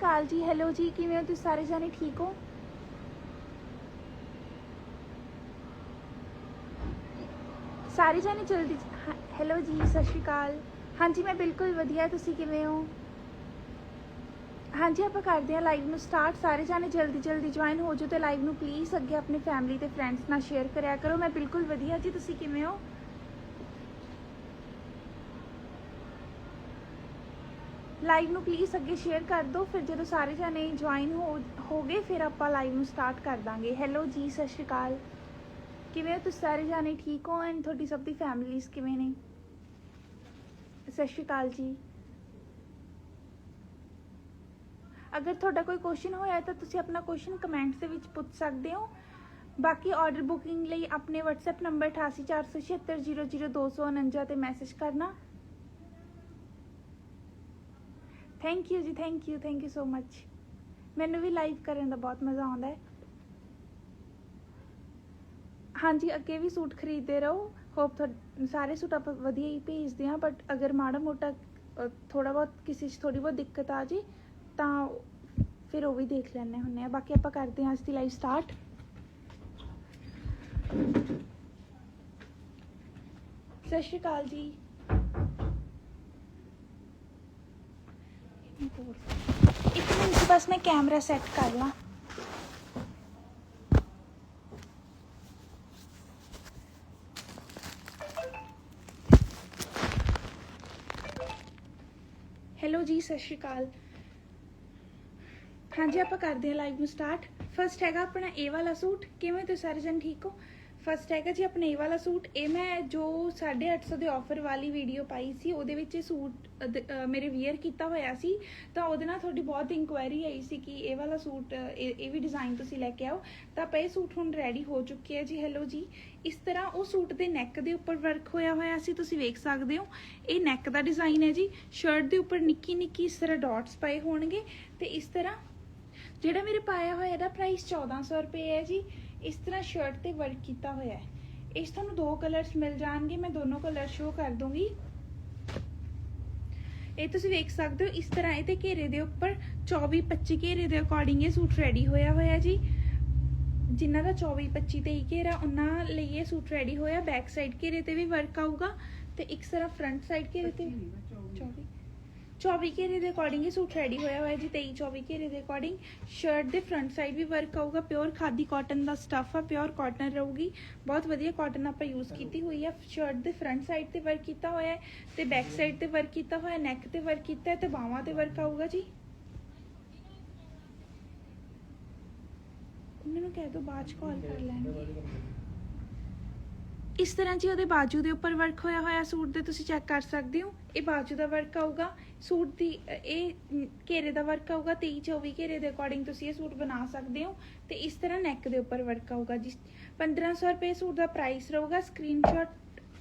ਅਕਾਲ ਜੀ ਹੈਲੋ ਜੀ, ਕਿਵੇਂ ਹੋ ਤੁਸੀਂ ਸਾਰੇ ਜਾਣੇ? ਠੀਕ ਹੋ? ਸਾਰੇ ਜਾਣੇ ਜਲਦੀ ਹੈਲੋ ਜੀ, ਸਤਿ ਸ਼੍ਰੀ ਅਕਾਲ। ਹਾਂਜੀ, ਮੈਂ ਬਿਲਕੁਲ ਵਧੀਆ, ਤੁਸੀਂ ਕਿਵੇਂ ਹੋ? ਹਾਂਜੀ, ਆਪਾਂ ਕਰਦੇ ਹਾਂ ਲਾਈਵ ਨੂੰ ਸਟਾਰਟ ਸਾਰੇ ਜਾਣੇ ਜਲਦੀ ਜਲਦੀ ਜੁਆਇਨ ਹੋ ਜਾਓ ਤੇ ਲਾਈਵ ਨੂੰ ਪਲੀਜ਼ ਅੱਗੇ ਆਪਣੇ ਫੈਮਿਲੀ ਤੇ ਫਰੈਂਡਸ ਨਾਲ ਸ਼ੇਅਰ ਕਰਿਆ ਕਰੋ। ਮੈਂ ਬਿਲਕੁਲ ਵਧੀਆ ਜੀ, ਤੁਸੀਂ ਕਿਵੇਂ ਹੋ? ਲਾਈਵ ਨੂੰ ਪਲੀਜ਼ ਅੱਗੇ ਸ਼ੇਅਰ ਕਰ ਦਿਓ, ਫਿਰ ਜਦੋਂ ਸਾਰੇ ਜਾਣੇ ਜੁਆਇਨ ਹੋ ਹੋ ਗਏ, ਫਿਰ ਆਪਾਂ ਲਾਈਵ ਨੂੰ ਸਟਾਰਟ ਕਰ ਦਾਂਗੇ। ਹੈਲੋ ਜੀ, ਸਤਿ ਸ਼੍ਰੀ ਅਕਾਲ। ਕਿਵੇਂ ਹੋ ਤੁਸੀਂ ਸਾਰੇ ਜਾਣੇ? ਠੀਕ ਹੋ? ਐਂਡ ਤੁਹਾਡੀ ਸਭ ਦੀ ਫੈਮਿਲੀਜ਼ ਕਿਵੇਂ ਨੇ? ਸਤਿ ਸ਼੍ਰੀ ਅਕਾਲ ਜੀ। ਅਗਰ ਤੁਹਾਡਾ ਕੋਈ ਕੁਐਸਚਨ ਹੋਇਆ ਤਾਂ ਤੁਸੀਂ ਆਪਣਾ ਕੁਐਸਚਨ ਕਮੈਂਟਸ ਦੇ ਵਿੱਚ ਪੁੱਛ ਸਕਦੇ ਹੋ। ਬਾਕੀ ਆਰਡਰ ਬੁਕਿੰਗ ਲਈ ਆਪਣੇ WhatsApp ਨੰਬਰ 8847600249 ਤੇ ਮੈਸੇਜ ਕਰਨਾ। ਥੈਂਕ ਯੂ ਜੀ thank you thank you so much ਮੈਨੂੰ ਵੀ ਲਾਈਵ ਕਰਨ ਦਾ ਬਹੁਤ ਮਜ਼ਾ ਆਉਂਦਾ ਹੈ। ਹਾਂਜੀ, ਅੱਗੇ ਵੀ ਸੂਟ ਖਰੀਦਦੇ ਰਹੋ। ਹੋਪ ਸਾਰੇ ਸੂਟ ਆਪਾਂ ਵਧੀਆ ਹੀ ਭੇਜਦੇ ਹਾਂ ਬਟ ਅਗਰ ਮਾੜਾ ਮੋਟਾ ਥੋੜਾ ਬਹੁਤ ਕਿਸੇ 'ਚ ਥੋੜੀ ਬਹੁਤ ਦਿੱਕਤ ਆ ਜੀ, ਤਾਂ ਫਿਰ ਉਹ ਵੀ ਦੇਖ ਲੈਣੇ ਹੁੰਨੇ ਆ ਬਾਕੀ ਆਪਾਂ ਕਰਦੇ ਹਾਂ ਅੱਜ ਦੀ ਲਾਈਵ ਸਟਾਰਟ ਸਤਿ ਸ਼੍ਰੀ ਅਕਾਲ ਜੀ ਇੱਕ ਮਿੰਟ ਜੀ ਬਸ ਮੈਂ ਕੈਮਰਾ ਸੈੱਟ ਕਰ ਲਾਂ ਹੈਲੋ ਜੀ ਸਤਿ ਸ਼੍ਰੀ ਅਕਾਲ ਹਾਂਜੀ ਆਪਾਂ ਕਰਦੇ ਹਾਂ ਲਾਈਵ ਨੂੰ ਸਟਾਰਟ ਫਰਸਟ ਹੈਗਾ ਆਪਣਾ ਇਹ ਵਾਲਾ ਸੂਟ ਕਿਵੇਂ ਤੁਸੀਂ ਸਾਰੇ ਜਣ ਠੀਕ ਹੋ ਫਸਟ ਹੈਗਾ ਜੀ ਆਪਣੇ ਇਹ ਵਾਲਾ ਸੂਟ। ਇਹ ਮੈਂ ਜੋ 850 ਦੇ ਆਫਰ ਵਾਲੀ ਵੀਡੀਓ ਪਾਈ ਸੀ, ਉਹਦੇ ਵਿੱਚ ਇਹ ਸੂਟ ਮੇਰੇ ਵੀਅਰ ਕੀਤਾ ਹੋਇਆ ਸੀ। ਤਾਂ ਉਹਦੇ ਨਾਲ ਤੁਹਾਡੀ ਬਹੁਤ ਇਨਕੁਆਇਰੀ ਆਈ ਸੀ ਕਿ ਇਹ ਵਾਲਾ ਸੂਟ, ਇਹ ਇਹ ਵੀ ਡਿਜ਼ਾਈਨ ਤੁਸੀਂ ਲੈ ਕੇ ਆਓ। ਤਾਂ ਆਪਾਂ ਇਹ ਸੂਟ ਹੁਣ ਰੈਡੀ ਹੋ ਚੁੱਕੇ ਆ ਜੀ ਹੈਲੋ ਜੀ। ਇਸ ਤਰ੍ਹਾਂ ਉਹ ਸੂਟ ਦੇ ਨੈਕ ਦੇ ਉੱਪਰ ਵਰਕ ਹੋਇਆ ਹੋਇਆ ਸੀ, ਤੁਸੀਂ ਵੇਖ ਸਕਦੇ ਹੋ। ਇਹ ਨੈਕ ਦਾ ਡਿਜ਼ਾਈਨ ਹੈ ਜੀ। ਸ਼ਰਟ ਦੇ ਉੱਪਰ ਨਿੱਕੀ ਨਿੱਕੀ ਇਸ ਤਰ੍ਹਾਂ ਡਾਟਸ ਪਏ ਹੋਣਗੇ। ਤੇ ਇਸ ਤਰ੍ਹਾਂ ਜਿਹੜਾ ਮੇਰੇ ਪਾਇਆ ਹੋਇਆ ਇਹਦਾ ਪ੍ਰਾਈਸ 1400 ਰੁਪਏ ਹੈ ਜੀ। ਇਸ ਤਰ੍ਹਾਂ ਸ਼ਰਟ ਤੇ ਵਰਕ ਕੀਤਾ ਹੋਇਆ ਹੈ। ਇਸ ਤੁਹਾਨੂੰ ਦੋ ਕਲਰਸ ਮਿਲ ਜਾਣਗੇ ਮੈਂ ਦੋਨੋਂ ਕਲਰ ਸ਼ੋ ਕਰ ਦੂੰਗੀ। ਇਹ ਤੁਸੀਂ ਵੇਖ ਸਕਦੇ ਹੋ ਇਸ ਤਰ੍ਹਾਂ ਇਹ ਤੇ ਘੇਰੇ ਦੇ ਉੱਪਰ 24 25 ਘੇਰੇ ਦੇ ਅਕੋਰਡਿੰਗ ਇਹ ਸੂਟ ਰੈਡੀ ਹੋਇਆ ਹੋਇਆ ਜੀ। ਜਿਨ੍ਹਾਂ ਦਾ 24 25 ਤੇ ਹੀ ਘੇਰਾ ਉਹਨਾਂ ਲਈ ਇਹ ਸੂਟ ਰੈਡੀ ਹੋਇਆ। ਬੈਕ ਸਾਈਡ ਘੇਰੇ ਤੇ ਵੀ ਵਰਕ ਆਊਗਾ ਤੇ ਇੱਕ ਤਰ੍ਹਾਂ ਫਰੰਟ ਸਾਈਡ ਘੇਰੇ ਤੇ ਵੀ 24 24 ਘੇਰੇ ਦੇ ਅਕੋਰਡਿੰਗ ਇਹ ਸੂਟ ਰੈਡੀ ਹੋਇਆ ਹੋਇਆ ਜੀ 23 24 ਘੇਰੇ ਦੇ ਅਕੋਰਡਿੰਗ ਸ਼ਰਟ ਦੇ ਫਰੰਟ ਸਾਈਡ ਵੀ ਵਰਕ ਆਊਗਾ ਪਿਓਰ ਖਾਦੀ ਕਾਟਨ ਦਾ ਸਟਫ ਆ ਪਿਓਰ ਕਾਟਨ ਰਹੂਗੀ ਬਹੁਤ ਵਧੀਆ ਕਾਟਨ ਆਪਾਂ ਯੂਜ਼ ਕੀਤੀ ਹੋਈ ਆ ਸ਼ਰਟ ਦੇ ਫਰੰਟ ਸਾਈਡ ਤੇ ਵਰਕ ਕੀਤਾ ਹੋਇਆ ਹੈ ਤੇ ਬੈਕ ਸਾਈਡ ਤੇ ਵਰਕ ਕੀਤਾ ਹੋਇਆ ਨੈਕ ਤੇ ਵਰਕ ਕੀਤਾ ਹੈ ਤੇ ਬਾਹਾਂ ਤੇ ਵਰਕ ਆਊਗਾ ਜੀ ਉਹਨਾਂ ਨੂੰ ਕਹਿ ਦੋ ਬਾਅਦ ਚ ਕਾਲ ਕਰ ਲੈਣਗੇ ਇਸ ਤਰ੍ਹਾਂ ਜੀ ਉਹਦੇ ਬਾਜੂ ਦੇ ਉੱਪਰ ਵਰਕ ਹੋਇਆ ਹੋਇਆ ਸੂਟ ਦੇ ਤੁਸੀਂ ਚੈੱਕ ਕਰ ਸਕਦੇ ਹੋ ਇਹ ਬਾਜੂ ਦਾ ਵਰਕ ਆਊਗਾ, ਸੂਟ ਦੀ, ਇਹ ਘੇਰੇ ਦਾ ਵਰਕ ਆਊਗਾ 23 24 ਘੇਰੇ ਦੇ ਅਕੋਰਡਿੰਗ ਤੁਸੀਂ ਇਹ ਸੂਟ ਬਣਾ ਸਕਦੇ ਹੋ ਤੇ ਇਸ ਤਰ੍ਹਾਂ ਨੈਕ ਦੇ ਉੱਪਰ ਵਰਕ ਆਊਗਾ ਜੀ। 1500 ਰੁਪਏ ਸੂਟ ਦਾ ਪ੍ਰਾਈਸ ਰਹੂਗਾ ਸਕਰੀਨਸ਼ਾਟ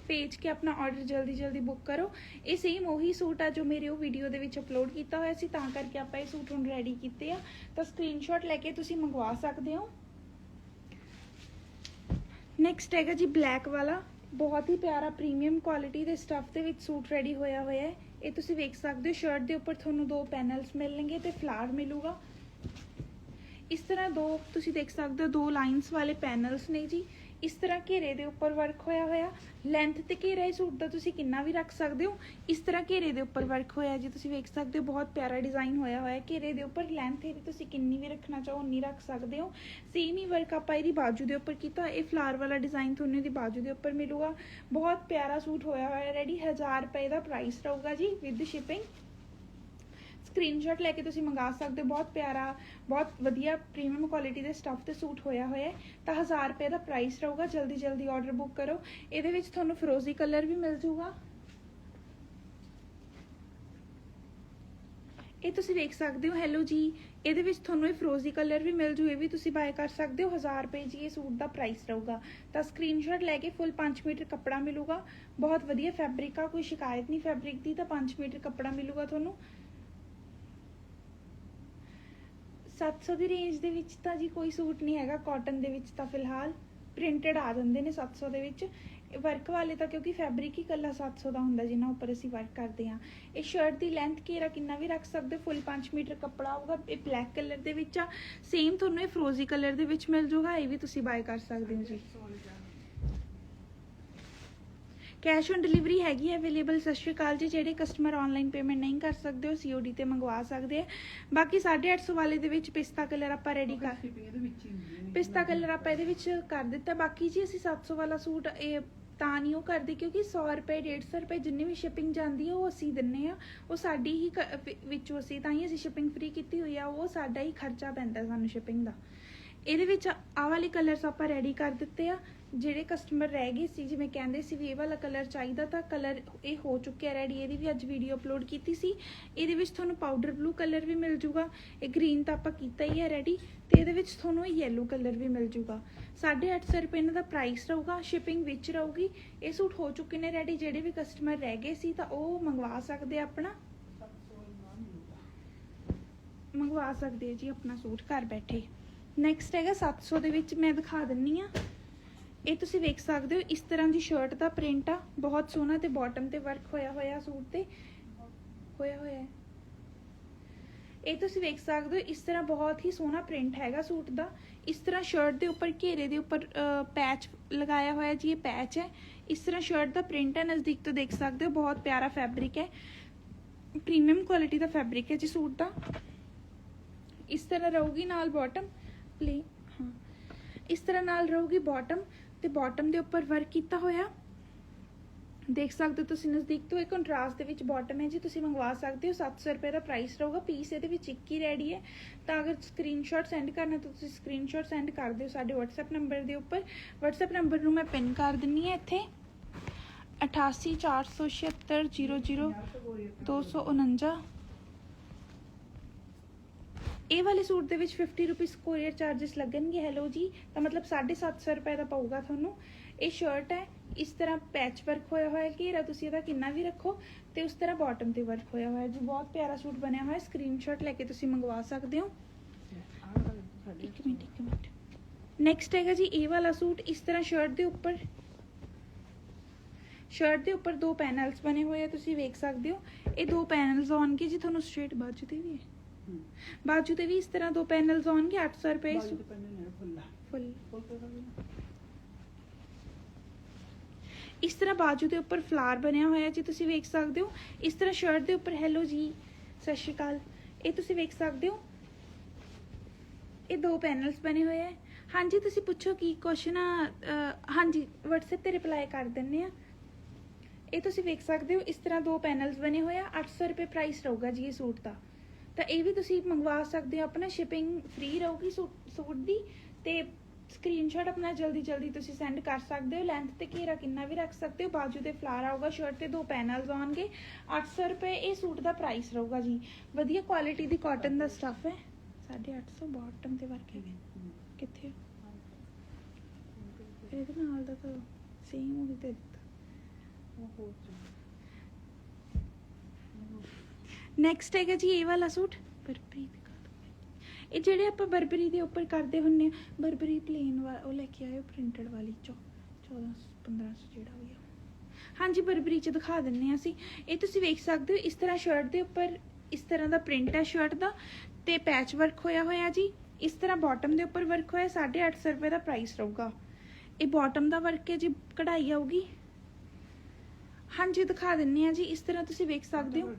ਭੇਜ ਕੇ ਆਪਣਾ ਆਰਡਰ ਜਲਦੀ ਜਲਦੀ ਬੁੱਕ ਕਰੋ। ਇਹ ਸੇਮ ਉਹੀ ਸੂਟ ਆ ਜੋ ਮੇਰੇ ਉਹ ਵੀਡੀਓ ਦੇ ਵਿੱਚ ਅਪਲੋਡ ਕੀਤਾ ਹੋਇਆ ਸੀ, ਤਾਂ ਕਰਕੇ ਆਪਾਂ ਇਹ ਸੂਟ ਹੁਣ ਰੈਡੀ ਕੀਤੇ ਆ। ਤਾਂ ਸਕਰੀਨਸ਼ਾਟ ਲੈ ਕੇ ਤੁਸੀਂ ਮੰਗਵਾ ਸਕਦੇ ਹੋ। ਨੈਕਸਟ ਹੈਗਾ ਜੀ ਬਲੈਕ ਵਾਲਾ। ਬਹੁਤ ਹੀ ਪਿਆਰਾ ਪ੍ਰੀਮੀਅਮ ਕੁਆਲਿਟੀ ਦੇ ਸਟੱਫ ਦੇ ਵਿੱਚ ਸੂਟ ਰੈਡੀ ਹੋਇਆ ਹੋਇਆ ਹੈ। ਇਹ ਤੁਸੀਂ ਵੇਖ ਸਕਦੇ ਹੋ ਸ਼ਰਟ ਦੇ ਉੱਪਰ ਤੁਹਾਨੂੰ ਦੋ ਪੈਨਲਸ ਮਿਲਣਗੇ ਤੇ ਫਲਾਰ ਮਿਲੂਗਾ। ਇਸ ਤਰ੍ਹਾਂ ਦੋ, ਤੁਸੀਂ ਦੇਖ ਸਕਦੇ ਹੋ ਦੋ ਲਾਈਨਸ ਵਾਲੇ ਪੈਨਲਸ ਨੇ ਜੀ। ਇਸ ਤਰ੍ਹਾਂ ਘੇਰੇ ਦੇ ਉੱਪਰ ਵਰਕ ਹੋਇਆ ਹੋਇਆ। ਲੈਂਥ ਤੇ ਘੇਰਾ ਇਹ ਸੂਟ ਦਾ ਤੁਸੀਂ ਕਿੰਨਾ ਵੀ ਰੱਖ ਸਕਦੇ ਹੋ। ਇਸ ਤਰ੍ਹਾਂ ਘੇਰੇ ਦੇ ਉੱਪਰ ਵਰਕ ਹੋਇਆ ਜੀ ਤੁਸੀਂ ਵੇਖ ਸਕਦੇ ਹੋ, ਬਹੁਤ ਪਿਆਰਾ ਡਿਜ਼ਾਈਨ ਹੋਇਆ ਹੋਇਆ ਘੇਰੇ ਦੇ ਉੱਪਰ ਲੈਂਥ ਇਹਦੀ ਤੁਸੀਂ ਕਿੰਨੀ ਵੀ ਰੱਖਣਾ ਚਾਹੋ, ਉਨੀ ਰੱਖ ਸਕਦੇ ਹੋ। ਸੇਮ ਹੀ ਵਰਕ ਆਪਾਂ ਇਹਦੀ ਬਾਜੂ ਦੇ ਉੱਪਰ ਕੀਤਾ। ਇਹ ਫਲਾਰ ਵਾਲਾ ਡਿਜ਼ਾਈਨ ਤੁਹਾਨੂੰ ਇਹਦੀ ਬਾਜੂ ਦੇ ਉੱਪਰ ਮਿਲੂਗਾ। ਬਹੁਤ ਪਿਆਰਾ ਸੂਟ ਹੋਇਆ ਹੋਇਆ ਰੈਡੀ 1000 ਰੁਪਏ ਦਾ ਪ੍ਰਾਈਸ ਰਹੂਗਾ ਜੀ ਵਿਦ ਸ਼ਿਪਿੰਗ ਸਕਰੀਨਸ਼ਾਟ ਲੈ ਕੇ ਤੁਸੀਂ ਮੰਗਾ ਸਕਦੇ ਹੋ। ਬਹੁਤ ਪਿਆਰਾ, ਬਹੁਤ ਵਧੀਆ ਪ੍ਰੀਮੀਅਮ ਕੁਆਲਿਟੀ ਦੇ ਸਟੱਫ ਤੇ ਸੂਟ ਹੋਇਆ ਹੋਇਆ ਹੈ। ਤਾਂ 1000 ਰੁਪਏ ਦਾ ਪ੍ਰਾਈਸ ਰਹੂਗਾ। ਜਲਦੀ ਜਲਦੀ ਆਰਡਰ ਬੁੱਕ ਕਰੋ। ਇਹਦੇ ਵਿੱਚ ਤੁਹਾਨੂੰ ਫਰੋਜ਼ੀ ਕਲਰ ਵੀ ਮਿਲ ਜੂਗਾ। ਇਹ ਤੁਸੀਂ ਵੇਖ ਸਕਦੇ ਹੋ। ਹੈਲੋ ਜੀ, ਇਹਦੇ ਵਿੱਚ ਤੁਹਾਨੂੰ ਇਹ ਫਰੋਜ਼ੀ ਕਲਰ ਵੀ ਮਿਲ ਜੂ। ਇਹ ਵੀ ਤੁਸੀਂ ਬਾਏ ਕਰ ਸਕਦੇ ਹੋ। 1000 ਰੁਪਏ ਜੀ ਇਹ ਸੂਟ ਦਾ ਪ੍ਰਾਈਸ ਰਹੂਗਾ। ਤਾਂ ਸਕਰੀਨਸ਼ਾਟ ਲੈ ਕੇ ਫੁੱਲ 5 ਮੀਟਰ ਕੱਪੜਾ ਮਿਲੂਗਾ। ਬਹੁਤ ਵਧੀਆ ਫੈਬਰਿਕ ਆ, ਕੋਈ ਸ਼ਿਕਾਇਤ ਨਹੀਂ ਫੈਬਰਿਕ ਦੀ, ਤਾਂ 5 ਮੀਟਰ ਕੱਪੜਾ ਮਿਲੂਗਾ ਤੁਹਾਨੂੰ। 700 ਦੀ ਰੇਂਜ ਦੇ ਵਿੱਚ ਤਾਂ ਜੀ ਕੋਈ ਸੂਟ ਨਹੀਂ ਹੈਗਾ ਕਾਟਨ ਦੇ ਵਿੱਚ ਤਾਂ ਫਿਲਹਾਲ ਪ੍ਰਿੰਟਡ ਆ ਜਾਂਦੇ ਨੇ 700 ਦੇ ਵਿੱਚ। ਵਰਕ ਵਾਲੇ ਤਾਂ ਕਿਉਂਕਿ ਫੈਬਰਿਕ ਹੀ ਕੱਲਾ 700 ਦਾ ਹੁੰਦਾ, ਜਿੰਨਾ ਉੱਪਰ ਅਸੀਂ ਵਰਕ ਕਰਦੇ ਹਾਂ। ਇਹ ਸ਼ਰਟ ਦੀ ਲੈਂਥ ਘੇਰਾ ਕਿੰਨਾ ਵੀ ਰੱਖ ਸਕਦੇ ਫੁੱਲ 5 ਮੀਟਰ ਕੱਪੜਾ ਆਊਗਾ, ਇਹ ਬਲੈਕ ਕਲਰ ਦੇ ਵਿੱਚ ਆ। ਸੇਮ ਤੁਹਾਨੂੰ ਇਹ ਫਰੋਜ਼ੀ ਕਲਰ ਦੇ ਵਿੱਚ ਮਿਲ ਜੂਗਾ, ਇਹ ਵੀ ਤੁਸੀਂ ਬਾਏ ਕਰ ਸਕਦੇ ਹੋ ਜੀ। ਕੈਸ਼ ਔਨ ਡਿਲੀਵਰੀ ਹੈਗੀ ਹੈ ਅਵੇਲੇਬਲ ਸਤਿ ਸ਼੍ਰੀ ਅਕਾਲ ਜੀ ਜਿਹੜੇ ਕਸਟਮਰ ਆਨਲਾਈਨ ਪੇਮੈਂਟ ਨਹੀਂ ਕਰ ਸਕਦੇ ਉਹ ਸੀਓਡੀ ਤੇ ਮੰਗਵਾ ਸਕਦੇ ਆ। ਬਾਕੀ 850 ਵਾਲੇ ਦੇ ਵਿੱਚ ਪਿਸਤਾ ਕਲਰ ਆਪਾਂ ਰੈਡੀ ਕਰ ਪਿਸਤਾ ਕਲਰ ਆਪਾਂ ਇਹਦੇ ਵਿੱਚ ਕਰ ਦਿੱਤਾ। ਬਾਕੀ ਜੀ ਅਸੀਂ 700 ਵਾਲਾ ਸੂਟ ਇਹ ਤਾਂ ਨਹੀਂ ਉਹ ਕਰਦੇ ਕਿਉਂਕਿ 100 ਰੁਪਏ 150 ਰੁਪਏ ਜਿੰਨੀ ਵੀ ਸ਼ਿਪਿੰਗ ਜਾਂਦੀ ਹੈ ਉਹ ਅਸੀਂ ਦਿੰਨੇ ਆ। ਉਹ ਸਾਡੀ ਹੀ ਵਿੱਚੋਂ ਅਸੀਂ ਤਾਂ ਹੀ ਅਸੀਂ ਸ਼ਿਪਿੰਗ ਫ੍ਰੀ ਕੀਤੀ ਹੋਈ ਆ। ਉਹ ਸਾਡਾ ਹੀ ਖਰਚਾ ਪੈਂਦਾ ਸਾਨੂੰ ਸ਼ਿਪਿੰਗ ਦਾ। ਇਹਦੇ ਵਿੱਚ ਆਹ ਵਾਲੇ ਕਲਰਸ ਆਪਾਂ ਰੈਡੀ ਕਰ ਦਿੱਤੇ ਆ। ਜਿਹੜੇ ਕਸਟਮਰ ਰਹਿ ਗਏ ਸੀ, ਜਿਵੇਂ ਕਹਿੰਦੇ ਸੀ ਵੀ ਇਹ ਵਾਲਾ ਕਲਰ ਚਾਹੀਦਾ ਤਾਂ ਕਲਰ ਇਹ ਹੋ ਚੁੱਕਿਆ ਰੈਡੀ ਇਹਦੀ ਵੀ ਅੱਜ ਵੀਡੀਓ ਅਪਲੋਡ ਕੀਤੀ ਸੀ। ਇਹਦੇ ਵਿੱਚ ਤੁਹਾਨੂੰ ਪਾਊਡਰ ਬਲੂ ਕਲਰ ਵੀ ਮਿਲ ਜੂਗਾ, ਇਹ ਗ੍ਰੀਨ ਤਾਂ ਆਪਾਂ ਕੀਤਾ ਹੀ ਹੈ ਰੈਡੀ ਤੇ ਇਹਦੇ ਵਿੱਚ ਤੁਹਾਨੂੰ ਇਹ ਯੈਲੋ ਕਲਰ ਵੀ ਮਿਲ ਜੂਗਾ। 850 ਰੁਪਏ ਇਹਨਾਂ ਦਾ ਪ੍ਰਾਈਸ ਰਹੂਗਾ ਸ਼ਿਪਿੰਗ ਵਿੱਚ ਰਹੂਗੀ, ਇਹ ਸੂਟ ਹੋ ਚੁੱਕੇ ਨੇ ਰੈਡੀ ਜਿਹੜੇ ਵੀ ਕਸਟਮਰ ਰਹਿ ਗਏ ਸੀ ਤਾਂ ਉਹ ਮੰਗਵਾ ਸਕਦੇ ਆਪਣਾ। ਮੰਗਵਾ ਸਕਦੇ ਜੀ ਆਪਣਾ ਸੂਟ ਘਰ ਬੈਠੇ। ਨੈਕਸਟ ਹੈਗਾ 700 ਦੇ ਵਿੱਚ ਮੈਂ ਦਿਖਾ ਦਿੰਨੀ ਆ। ਇਹ ਤੁਸੀਂ ਵੇਖ ਸਕਦੇ ਹੋ, ਇਸ ਤਰ੍ਹਾਂ ਦੀ ਸ਼ਰਟ ਦਾ ਪ੍ਰਿੰਟ ਆ। ਬਹੁਤ ਸੋਹਣਾ ਤੇ ਬਾਟਮ ਤੇ ਵਰਕ ਹੋਇਆ ਹੋਇਆ, ਸੂਟ ਤੇ। ਹੋਇਆ ਹੋਇਆ ਇਹ ਤੁਸੀਂ ਵੇਖ ਸਕਦੇ ਹੋ, ਇਸ ਤਰ੍ਹਾਂ ਬਹੁਤ ਹੀ ਸੋਹਣਾ ਪ੍ਰਿੰਟ ਹੈਗਾ ਸੂਟ ਦਾ। ਇਸ ਤਰ੍ਹਾਂ ਸ਼ਰਟ ਦੇ ਉੱਪਰ ਘੇਰੇ ਦੇ ਉੱਪਰ ਪੈਚ ਲਗਾਇਆ ਹੋਇਆ ਜੀ, ਇਹ ਪੈਚ ਹੈ। ਇਸ ਤਰ੍ਹਾਂ ਸ਼ਰਟ ਦਾ ਪ੍ਰਿੰਟ ਹੈ, ਨਜ਼ਦੀਕ ਤੋਂ ਦੇਖ ਸਕਦੇ ਹੋ, ਬਹੁਤ ਪਿਆਰਾ ਫੈਬਰਿਕ ਹੈ। ਪ੍ਰੀਮੀਅਮ ਕੁਆਲਿਟੀ ਦਾ ਫੈਬਰਿਕ ਹੈ ਜੀ ਸੂਟ ਦਾ। ਇਸ ਤਰ੍ਹਾਂ ਰਹੂਗੀ ਨਾਲ ਬਾਟਮ ਪਲੇ ਹਾਂ। ਇਸ ਤਰ੍ਹਾਂ ਨਾਲ ਰਹੂਗੀ ਬਾਟਮ ਤੇ ਬਾਟਮ ਦੇ ਉੱਪਰ ਵਰਕ ਕੀਤਾ ਹੋਇਆ। ਦੇਖ ਸਕਦੇ ਹੋ ਤੁਸੀਂ ਨਜ਼ਦੀਕ ਤੋਂ, ਇਹ ਕੰਟਰਾਸਟ ਦੇ ਵਿੱਚ ਬਾਟਮ ਹੈ ਜੀ, ਤੁਸੀਂ ਮੰਗਵਾ ਸਕਦੇ ਹੋ। 700 ਰੁਪਏ ਦਾ ਪ੍ਰਾਈਸ ਰਹੂਗਾ ਪੀਸ ਇਹਦੇ ਵਿੱਚ ਇੱਕ ਹੀ ਰੈਡੀ ਹੈ ਤਾਂ ਅਗਰ ਸਕਰੀਨਸ਼ਾਟ ਸੈਂਡ ਕਰਨਾ ਤਾਂ ਤੁਸੀਂ ਸਕਰੀਨਸ਼ਾਟ ਸੈਂਡ ਕਰ ਦਿਓ ਸਾਡੇ WhatsApp ਨੰਬਰ ਦੇ ਉੱਪਰ। WhatsApp ਨੰਬਰ ਨੂੰ ਮੈਂ ਪਿਨ ਕਰ ਦਿੰਨੀ ਹੈ ਇੱਥੇ। 8847000249 ਇਹ ਵਾਲੇ ਸੂਟ ਦੇ ਵਿੱਚ 50 ਰੁਪੀਸ ਕੋਰੀਅਰ ਚਾਰजेस ਲੱਗਣਗੇ ਹੈਲੋ ਜੀ। ਤਾਂ ਮਤਲਬ 750 ਰੁਪਏ ਦਾ ਪਊਗਾ ਤੁਹਾਨੂੰ। ਇਹ ਸ਼ਰਟ ਹੈ, ਇਸ ਤਰ੍ਹਾਂ ਪੈਚ ਵਰਕ ਹੋਇਆ ਹੋਇਆ ਘੇਰਾ ਤੁਸੀਂ ਇਹਦਾ ਕਿੰਨਾ ਵੀ ਰੱਖੋ ਤੇ ਉਸ ਤਰ੍ਹਾਂ ਬਾਟਮ ਤੇ ਵਰਕ ਹੋਇਆ ਹੋਇਆ ਜੀ। ਬਹੁਤ ਪਿਆਰਾ ਸੂਟ ਬਣਿਆ ਹੋਇਆ ਸਕਰੀਨਸ਼ਾਟ ਲੈ ਕੇ ਤੁਸੀਂ ਮੰਗਵਾ ਸਕਦੇ ਹੋ। ਇੱਕ ਮਿੰਟ ਇੱਕ ਮਿੰਟ। ਨੈਕਸਟ ਹੈਗਾ ਜੀ, ਇਹ ਵਾਲਾ ਸੂਟ ਇਸ ਤਰ੍ਹਾਂ ਸ਼ਰਟ ਦੇ ਉੱਪਰ। ਸ਼ਰਟ ਦੇ ਉੱਪਰ ਦੋ ਪੈਨਲਸ ਬਣੇ ਹੋਏ ਆ, ਤੁਸੀਂ ਵੇਖ ਸਕਦੇ ਹੋ। ਇਹ ਦੋ ਪੈਨਲਸ ਆਉਣਗੇ ਜੀ, ਤੁਹਾਨੂੰ ਸਟ੍ਰੇਟ ਬਾਜੂ ਤੇ ਵੀ ਹੈ ਬਾਜੂ ਤੇ ਵੀ ਇਸ ਤਰ੍ਹਾਂ ਦੋ ਪੈਨਲਸ ਆਉਣਗੇ 800 ਰੁਪਏ ਫੁੱਲ ਇਸ ਤਰ੍ਹਾਂ ਬਾਜੂ ਦੇ ਉੱਪਰ ਫਲਾਰ ਬਣਿਆ ਹੋਇਆ ਜੀ ਤੁਸੀਂ ਵੇਖ ਸਕਦੇ ਹੋ। ਇਸ ਤਰ੍ਹਾਂ ਸ਼ਰਟ ਦੇ ਉੱਪਰ ਹੈਲੋ ਜੀ ਸਤਿ ਸ਼੍ਰੀ ਅਕਾਲ। ਇਹ ਤੁਸੀਂ ਵੇਖ ਸਕਦੇ ਹੋ। ਇਹ ਦੋ ਪੈਨਲਸ ਬਣੇ ਹੋਏ ਹੈ। ਹਾਂਜੀ ਤੁਸੀਂ ਪੁੱਛੋ ਕੀ ਕੁਐਸਚਨ ਆ ਹਾਂਜੀ WhatsApp ਤੇ ਰਿਪਲਾਈ ਕਰ ਦਿੰਨੇ ਆ ਇਹ ਤੁਸੀਂ ਵੇਖ ਸਕਦੇ ਹੋ ਇਸ ਤਰ੍ਹਾਂ ਦੋ ਪੈਨਲਸ ਬਣੇ ਹੋਏ ਆ 800 ਰੁਪਏ ਪ੍ਰਾਈਸ ਰਹੂਗਾ ਜੀ ਇਹ ਸੂਟ ਦਾ। ਤਾਂ ਇਹ ਵੀ ਤੁਸੀਂ ਮੰਗਵਾ ਸਕਦੇ ਹੋ, ਆਪਣਾ ਸ਼ਿਪਿੰਗ ਫ੍ਰੀ ਰਹੂਗੀ ਸੂਟ ਸੂਟ ਦੀ ਤੇ ਸਕਰੀਨਸ਼ਾਟ ਆਪਣਾ ਜਲਦੀ ਜਲਦੀ ਤੁਸੀਂ ਸੈਂਡ ਕਰ ਸਕਦੇ ਹੋ ਲੈਂਥ ਤੇ ਘੇਰਾ ਕਿੰਨਾ ਵੀ ਰੱਖ ਸਕਦੇ ਹੋ, ਬਾਜੂ ਤੇ ਫਲਾਰ ਆਊਗਾ ਸ਼ਰਟ ਤੇ ਦੋ ਪੈਨਲਸ ਆਉਣਗੇ 800 ਰੁਪਏ ਇਹ ਸੂਟ ਦਾ ਪ੍ਰਾਈਸ ਰਹੂਗਾ ਜੀ। ਵਧੀਆ ਕੁਆਲਿਟੀ ਦੀ ਕਾਟਨ ਦਾ ਸਟੱਫ ਹੈ। 850 ਬਾਟਮ ਤੇ ਵਰਕ ਹੈਗੇ ਕਿੱਥੇ ਇਹਦੇ ਨਾਲ ਦਾ ਤਾਂ ਸੇਮ ਉਹੀ ਤੇ ਦਿੱਤਾ। ਨੈਕਸਟ ਹੈਗਾ ਜੀ ਇਹ ਵਾਲਾ ਸੂਟ। ਬਰਬਰੀ ਦਿਖਾ ਦਿਓ ਇਹ ਜਿਹੜੇ ਆਪਾਂ ਬਰਬਰੀ ਦੇ ਉੱਪਰ ਕਰਦੇ ਹੁੰਨੇ ਆ, ਬਰਬਰੀ ਪਲੇਨ ਵਾ, ਉਹ ਲੈ ਕੇ ਆਇਓ ਪ੍ਰਿੰਟਡ ਵਾਲੀ ਚੋ 14 1500 ਜਿਹੜਾ ਵੀ ਆ। ਹਾਂਜੀ, ਬਰਬਰੀ ਚ ਦਿਖਾ ਦਿੰਨੇ ਆ ਅਸੀਂ। ਇਹ ਤੁਸੀਂ ਵੇਖ ਸਕਦੇ ਹੋ, ਇਸ ਤਰ੍ਹਾਂ ਸ਼ਰਟ ਦੇ ਉੱਪਰ ਇਸ ਤਰ੍ਹਾਂ ਦਾ ਪ੍ਰਿੰਟ ਹੈ ਸ਼ਰਟ ਦਾ ਤੇ ਪੈਚ ਵਰਕ ਹੋਇਆ ਹੋਇਆ ਜੀ। ਇਸ ਤਰ੍ਹਾਂ ਬਾਟਮ ਦੇ ਉੱਪਰ ਵਰਕ ਹੋਇਆ 850 ਰੁਪਏ ਦਾ ਪ੍ਰਾਈਸ ਰਹੂਗਾ। ਇਹ ਬਾਟਮ ਦਾ ਵਰਕ ਹੈ ਜੀ, ਕਢਾਈ ਆਊਗੀ। ਹਾਂਜੀ, ਦਿਖਾ ਦਿੰਨੇ ਆ ਜੀ, ਇਸ ਤਰ੍ਹਾਂ ਤੁਸੀਂ ਵੇਖ ਸਕਦੇ ਹੋ।